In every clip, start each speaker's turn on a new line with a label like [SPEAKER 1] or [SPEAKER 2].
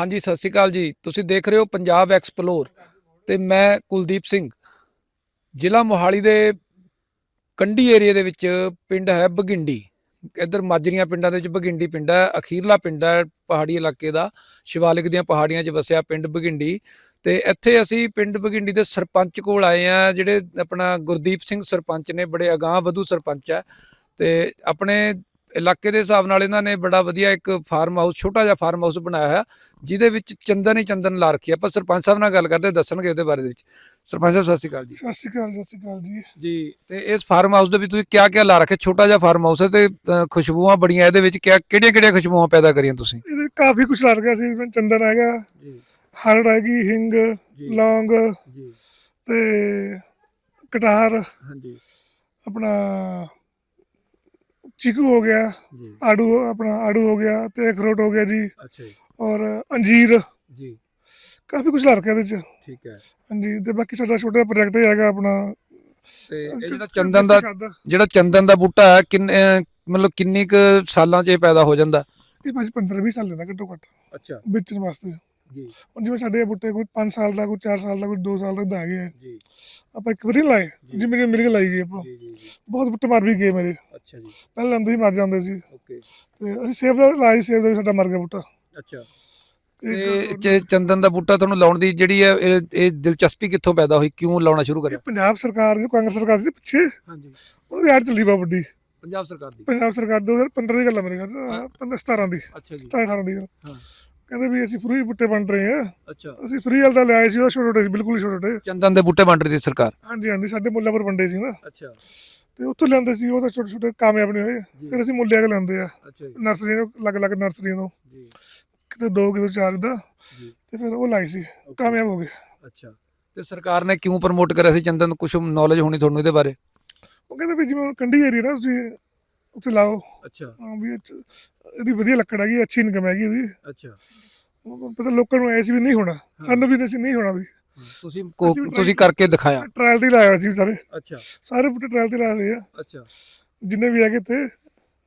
[SPEAKER 1] ਹਾਂਜੀ, ਸਤਿ ਸ਼੍ਰੀ ਅਕਾਲ ਜੀ। ਤੁਸੀਂ ਦੇਖ ਰਹੇ ਹੋ ਪੰਜਾਬ ਐਕਸਪਲੋਰ ਤੇ ਮੈਂ ਕੁਲਦੀਪ ਸਿੰਘ। ਜ਼ਿਲ੍ਹਾ ਮੋਹਾਲੀ ਦੇ ਕੰਢੀ ਏਰੀਆ ਦੇ ਵਿੱਚ ਪਿੰਡ ਹੈ ਬਗਿੰਡੀ। ਇੱਧਰ ਮਾਜਰੀਆਂ ਪਿੰਡਾਂ ਦੇ ਵਿੱਚ ਬਗਿੰਡੀ ਪਿੰਡ ਹੈ, ਅਖੀਰਲਾ ਪਿੰਡ ਹੈ ਪਹਾੜੀ ਇਲਾਕੇ ਦਾ। ਸ਼ਿਵਾਲਿਕ ਦੀਆਂ ਪਹਾੜੀਆਂ 'ਚ ਵਸਿਆ ਪਿੰਡ ਬਗਿੰਡੀ। ਤੇ ਇੱਥੇ ਅਸੀਂ ਪਿੰਡ ਬਗਿੰਡੀ ਦੇ ਸਰਪੰਚ ਕੋਲ ਆਏ ਆ ਜਿਹੜੇ ਆਪਣਾ ਗੁਰਦੀਪ ਸਿੰਘ ਸਰਪੰਚ ਨੇ, ਬੜੇ ਅਗਾਂਹ ਵਧੂ ਸਰਪੰਚ ਹੈ। ਤੇ ਆਪਣੇ ਇਲਾਕੇ ਦੇ ਹਿਸਾਬ ਨਾਲ ਇਹਨਾਂ ਨੇ ਬੜਾ ਵਧੀਆ ਇੱਕ ਫਾਰਮ ਹਾਊਸ ਛੋਟਾ ਜਿਹਾ ਫਾਰਮ ਹਾਊਸ ਬਣਾਇਆ ਹੈ ਜਿਹਦੇ ਵਿੱਚ ਚੰਦਨ ਹੀ ਚੰਦਨ ਲਾ ਰੱਖੀ ਆਪਾਂ ਸਰਪੰਚ ਸਾਹਿਬ ਨਾਲ ਗੱਲ ਕਰਦੇ ਦੱਸਣਗੇ ਉਹਦੇ ਬਾਰੇ ਦੇ ਵਿੱਚ। ਸਰਪੰਚ ਸਾਹਿਬ ਸਤਿ ਸ਼੍ਰੀ ਅਕਾਲ ਜੀ।
[SPEAKER 2] ਸਤਿ ਸ਼੍ਰੀ ਅਕਾਲ ਸਤਿ ਸ਼੍ਰੀ ਅਕਾਲ ਜੀ।
[SPEAKER 1] ਜੀ ਤੇ ਇਸ ਫਾਰਮ ਹਾਊਸ ਦੇ ਵਿੱਚ ਤੁਸੀਂ ਕਿਆ ਕਿਆ ਲਾ ਰੱਖਿਆ? ਛੋਟਾ ਜਿਹਾ ਫਾਰਮ ਹਾਊਸ ਹੈ ਤੇ ਖੁਸ਼ਬੂਆਂ ਬੜੀਆਂ ਇਹਦੇ ਵਿੱਚ ਕਿਆ ਕਿਹੜੀਆਂ ਕਿਹੜੀਆਂ ਖੁਸ਼ਬੂਆਂ ਪੈਦਾ ਕਰੀਆਂ ਤੁਸੀਂ?
[SPEAKER 2] ਇਹਦੇ ਕਾਫੀ ਕੁਝ ਲੱਗ ਗਿਆ ਸੀ ਚੰਦਨ ਹੈਗਾ
[SPEAKER 1] ਜੀ।
[SPEAKER 2] ਹਰੜ ਹੈਗੀ ਹਿੰਗ ਲੌਂਗ
[SPEAKER 1] ਜੀ।
[SPEAKER 2] ਤੇ ਕਟਾਰ
[SPEAKER 1] ਹਾਂਜੀ।
[SPEAKER 2] ਆਪਣਾ ਚੀਕੂ ਹੋ ਗਿਆ
[SPEAKER 1] ਜੀ।
[SPEAKER 2] ਆੜੂ ਆਪਣਾ ਆੜੂ ਹੋ ਗਿਆ ਤੇ ਅਖਰੋਟ ਹੋ ਗਿਆ ਜੀ।
[SPEAKER 1] ਅੱਛਾ ਜੀ।
[SPEAKER 2] ਔਰ ਅੰਜੀਰ।
[SPEAKER 1] ਜੀ।
[SPEAKER 2] ਕਾਫੀ ਕੁਝ ਇਹਦੇ ਚ
[SPEAKER 1] ਠੀਕ ਹੈ।
[SPEAKER 2] ਹਾਂਜੀ ਤੇ ਬਾਕੀ ਸਾਡਾ ਛੋਟਾ ਪ੍ਰੋਜੈਕਟ ਹੈਗਾ ਆਪਣਾ।
[SPEAKER 1] ਤੇ ਇਹ ਜਿਹੜਾ ਚੰਦਨ ਦਾ ਜਿਹੜਾ ਚੰਦਨ ਦਾ ਬੂਟਾ ਹੈ ਕਿੰਨੇ ਮਤਲਬ ਕਿੰਨੀ ਕੁ ਸਾਲਾਂ 'ਚ ਇਹ ਪੈਦਾ ਹੋ ਜਾਂਦਾ?
[SPEAKER 2] ਇਹ ਭਾਜੀ 15 20 ਸਾਲ ਲੈਂਦਾ ਘੱਟੋ ਘੱਟ।
[SPEAKER 1] ਅੱਛਾ।
[SPEAKER 2] ਵੇਚਣ ਵਾਸਤੇ।
[SPEAKER 1] ਜੀ।
[SPEAKER 2] ਹੁਣ ਜਿਵੇਂ ਸਾਡੇ ਬੁੱਟੇ ਕੋਈ 5 ਸਾਲ ਦਾ ਕੋਈ 4 ਸਾਲ ਦਾ ਕੋਈ 2 ਸਾਲ ਦਾ ਆ।
[SPEAKER 1] ਜੀ।
[SPEAKER 2] ਆਪਾਂ ਇੱਕ ਵਾਰੀ ਲਾਏ
[SPEAKER 1] ਜੀ।
[SPEAKER 2] ਜਿਵੇਂ ਜਿਵੇਂ ਮਿਲ ਕੇ ਲਾਈ ਗਏ ਆਪਾਂ।
[SPEAKER 1] ਜੀ ਜੀ
[SPEAKER 2] ਬਹੁਤ ਬੁੱਟੇ ਮਰ ਵੀ ਗਏ ਮੇਰੇ।
[SPEAKER 1] ਅੱਛਾ ਜੀ।
[SPEAKER 2] ਪਹਿਲਾਂ ਲੰਦੇ ਹੀ ਮਰ ਜਾਂਦੇ ਸੀ।
[SPEAKER 1] ਓਕੇ।
[SPEAKER 2] ਤੇ ਅਸੀਂ ਸੇਬ ਦਾ ਲਾਈ ਸੇਬ ਦਾ ਵੀ ਸਾਡਾ ਮਰ ਗਿਆ ਬੂਟਾ।
[SPEAKER 1] ਅੱਛਾ। ਤੇ ਚੰਦਨ ਦਾ ਬੂਟਾ ਤੁਹਾਨੂੰ ਲਾਉਣ ਦੀ ਜਿਹੜੀ ਹੈ ਇਹ ਇਹ ਦਿਲਚਸਪੀ ਕਿੱਥੋਂ ਪੈਦਾ ਹੋਈ ਕਿਉਂ ਲਾਉਣਾ ਸ਼ੁਰੂ ਕਰਿਆ?
[SPEAKER 2] ਪੰਜਾਬ ਸਰਕਾਰ ਜੋ ਕਾਂਗਰਸ ਸਰਕਾਰ ਸੀ ਪਿੱਛੇ
[SPEAKER 1] ਹਾਂਜੀ।
[SPEAKER 2] ਉਹਨਾਂ ਦੀ ਐਡ ਚੱਲੀ ਬਾ ਵੱਡੀ।
[SPEAKER 1] ਪੰਜਾਬ ਸਰਕਾਰ ਦੀ?
[SPEAKER 2] ਪੰਜਾਬ ਸਰਕਾਰ 2015 ਦੀ ਗੱਲ ਹੈ ਮੇਰੇ ਖਿਆਲ 15 17 ਦੀ।
[SPEAKER 1] ਅੱਛਾ ਜੀ।
[SPEAKER 2] 17 18 ਦੀ।
[SPEAKER 1] ਹਾਂ।
[SPEAKER 2] ਕਹਿੰਦੇ ਵੀ ਅਸੀਂ ਫ੍ਰੀ ਬੁੱਟੇ ਵੰਡ ਰਹੇ ਹਾਂ।
[SPEAKER 1] ਅੱਛਾ।
[SPEAKER 2] ਅਸੀਂ ਫ੍ਰੀ ਵਾਲ ਲਿਆਏ ਸੀ ਉਹ ਛੋਟੇ ਬਿਲਕੁਲ ਹੀ ਛੋਟੇ
[SPEAKER 1] ਚੰਦਨ ਦੇ ਬੂਟੇ ਵੰਡ ਰਹੀ ਸੀ ਸਰਕਾਰ?
[SPEAKER 2] ਹਾਂਜੀ ਹਾਂਜੀ ਸਾਡੇ ਮੁੱਲਾਂ ਪਰ ਵੰਡੇ ਸੀ ਨਾ।
[SPEAKER 1] ਅੱਛਾ।
[SPEAKER 2] ਤੇ ਉੱਥੋਂ ਲੈਂਦੇ ਸੀ ਉਹ ਤਾਂ ਛੋਟੇ ਛੋਟੇ ਕਾਮਯਾਬ ਨਹੀਂ ਹੋਏ। ਫਿਰ ਅਸੀਂ ਮੁੱਲਿਆ ਕੇ ਲੈਂਦੇ ਆ।
[SPEAKER 1] ਅੱਛਾ ਜੀ।
[SPEAKER 2] ਨਰਸਰੀ ਤੋਂ ਅਲੱਗ ਅਲੱਗ ਨਰਸਰੀਆਂ ਤੋਂ।
[SPEAKER 1] ਜੀ।
[SPEAKER 2] ਕਿਤੇ ਦੋ ਕਿਤੇ ਚਾਰ ਦਾ।
[SPEAKER 1] ਜੀ।
[SPEAKER 2] ਤੇ ਫਿਰ ਉਹ ਲਾਈ ਸੀ ਕਾਮਯਾਬ ਹੋ ਗਏ।
[SPEAKER 1] ਅੱਛਾ। ਤੇ ਸਰਕਾਰ ਨੇ ਕਿਉਂ ਪ੍ਰਮੋਟ ਕਰਿਆ ਸੀ? ਚੰਦਨ ਕੁਝ ਨੌਲੇਜ ਹੋਣੀ ਤੁਹਾਨੂੰ ਇਹਦੇ ਬਾਰੇ?
[SPEAKER 2] ਉਹ ਕਹਿੰਦੇ ਵੀ ਜਿਵੇਂ ਕੰਢੀ ਏਰੀਆ ਨਾ ਤੁਸੀਂ ਉੱਥੇ ਲਾਓ।
[SPEAKER 1] ਅੱਛਾ।
[SPEAKER 2] ਹਾਂ ਵੀ ਇਹ 'ਚ ਇਹਦੀ ਵਧੀਆ ਲੱਕੜ ਹੈਗੀ ਅੱਛੀ ਇਨਕਮ ਹੈਗੀ ਇਹਦੀ।
[SPEAKER 1] ਅੱਛਾ।
[SPEAKER 2] ਉਹ ਪਤਾ ਲੋਕਾਂ ਨੂੰ ਐਸੀ ਵੀ ਨਹੀਂ ਹੋਣਾ। ਸਾਨੂੰ ਵੀ ਨਹੀਂ ਨਹੀਂ ਹੋਣਾ ਵੀ।
[SPEAKER 1] ਤੁਸੀਂ ਕੋ-
[SPEAKER 2] ਅਸੀਂ ਵੀ try
[SPEAKER 1] ਤੁਸੀਂ ਕਰਕੇ ਦਿਖਾਇਆ।
[SPEAKER 2] ਟ੍ਰਾਇਲ ਤੇ ਹੀ ਲਾਇਆ ਸੀ ਸਾਰੇ।
[SPEAKER 1] ਅੱਛਾ।
[SPEAKER 2] ਸਾਰੇ ਬੁੱਟੇ ਟ੍ਰਾਇਲ ਤੇ ਲਾਏ ਹੋਏ ਆ।
[SPEAKER 1] ਅੱਛਾ।
[SPEAKER 2] ਜਿੰਨੇ ਵੀ ਹੈਗੇ ਇੱਥੇ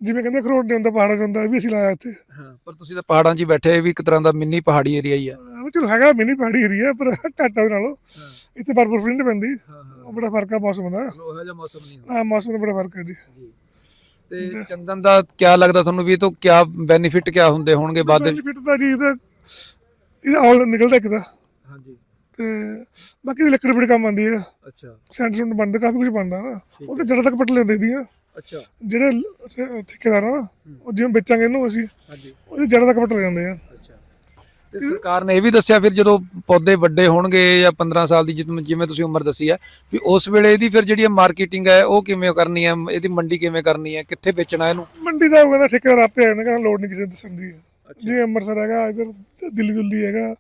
[SPEAKER 2] ਜਿਵੇਂ ਕਹਿੰਦੇ ਖਰੋਟ ਨਹੀਂ ਹੁੰਦਾ ਪਹਾੜਾਂ 'ਚ ਹੁੰਦਾ ਇਹ ਵੀ ਅਸੀਂ ਲਾਇਆ ਇੱਥੇ।
[SPEAKER 1] ਹਾਂ ਪਰ ਤੁਸੀਂ ਤਾਂ ਪਹਾੜਾਂ 'ਚ ਹੀ ਬੈਠੇ ਇਹ ਵੀ ਇੱਕ ਤਰ੍ਹਾਂ ਦਾ ਮਿੰਨੀ ਪਹਾੜੀ ਏਰੀਆ ਹੀ ਹੈ
[SPEAKER 2] ਉਹ ਚਲੋ ਹੈਗਾ ਮਿਨੀ ਪਹਾੜੀ ਏਰੀਆ ਪਰ ਘੱਟ ਆ ਉਹਦੇ ਨਾਲੋਂ।
[SPEAKER 1] ਹਾਂ।
[SPEAKER 2] ਇੱਥੇ ਬਰਫ ਬਰਫ ਨਹੀਂ ਪੈਂਦੀ।
[SPEAKER 1] ਹਾਂ ਹਾਂ।
[SPEAKER 2] ਬੜਾ ਫ਼ਰਕ ਆ ਮੌਸਮ ਦਾ।
[SPEAKER 1] ਉਹ ਜਿਹਾ ਮੌਸਮ ਨਹੀਂ ਹੁੰਦਾ।
[SPEAKER 2] ਹਾਂ ਮੌਸਮ ਦਾ ਬੜਾ ਫ਼ਰਕ ਹੈ ਜੀ।
[SPEAKER 1] ਜੀ। ਤੇ ਚੰਦਨ ਦਾ ਕੀ ਲੱਗਦਾ ਤੁਹਾਨੂੰ ਵੀ ਇਹ ਤੋਂ ਕੀ ਬੈਨੀਫਿਟ ਕੀ ਹੁੰਦੇ ਹੋਣਗੇ ਬਾਅਦ ਦੇ ਵਿੱਚ?
[SPEAKER 2] ਬੈਨੀਫਿਟ ਤਾਂ ਜੀ ਇਹਦਾ ਇਹਦਾ ਆਲ ਨਿਕਲਦਾ ਇੱਕ ਦਾ
[SPEAKER 1] ਹਾਂਜੀ।
[SPEAKER 2] ਤੇ ਬਾਕੀ ਦੀ ਲੱਕੜ ਬੜੀ ਕੰਮ ਆਉਂਦੀ ਹੈ
[SPEAKER 1] ਅੱਛਾ।
[SPEAKER 2] ਸੈਂਟਰ ਸੁੰਡ ਬਣਦਾ ਕਾਫੀ ਕੁਝ ਬਣਦਾ ਨਾ। ਉਹ ਤੇ ਜੜਾ ਤੱਕ ਪੱਟ ਲੈਂਦੇ ਦੀਆਂ
[SPEAKER 1] ਅੱਛਾ।
[SPEAKER 2] ਜਿਹੜੇ ਠੇਕੇਦਾਰ ਆ ਉਹ ਜਿਵੇਂ ਵੇਚਾਂਗੇ ਇਹਨੂੰ ਅਸੀਂ
[SPEAKER 1] ਹਾਂਜੀ।
[SPEAKER 2] ਉਹਦੀ ਜੜਾ ਤੱਕ ਪੱਟ ਲੈ ਜਾਂਦੇ ਆ।
[SPEAKER 1] ਤੇ ਸਰਕਾਰ ਨੇ ਇਹ ਵੀ ਦੱਸਿਆ ਫਿਰ ਜਦੋਂ ਪੌਦੇ ਵੱਡੇ ਹੋਣਗੇ ਜਾਂ 15 ਸਾਲ ਦੀ ਜਿਵੇਂ ਤੁਸੀਂ ਉਮਰ ਦੱਸੀ ਹੈ ਵੀ ਉਸ ਵੇਲੇ ਇਹਦੀ ਫਿਰ ਜਿਹੜੀ ਮਾਰਕੀਟਿੰਗ ਹੈ ਉਹ ਕਿਵੇਂ ਕਰਨੀ ਹੈ ਇਹਦੀ ਮੰਡੀ ਕਿਵੇਂ ਕਰਨੀ ਹੈ ਕਿੱਥੇ ਵੇਚਣਾ ਇਹਨੂੰ?
[SPEAKER 2] ਮੰਡੀ ਦਾ ਉਹ ਕਹਿੰਦਾ ਠੇਕੇਦਾਰ ਆਪੇ ਆ ਜਾਂਦਾ ਕਹਿੰਦਾ ਲੋੜ ਨਹੀਂ ਕਿਸੇ ਨੂੰ ਦੱਸਣ ਦੀ। ਜਿਵੇਂ ਅੰਮ੍ਰਿਤਸਰ ਹੈਗਾ ਇਧਰ ਦਿੱਲੀ ਦੁੱਲੀ ਹੈਗਾ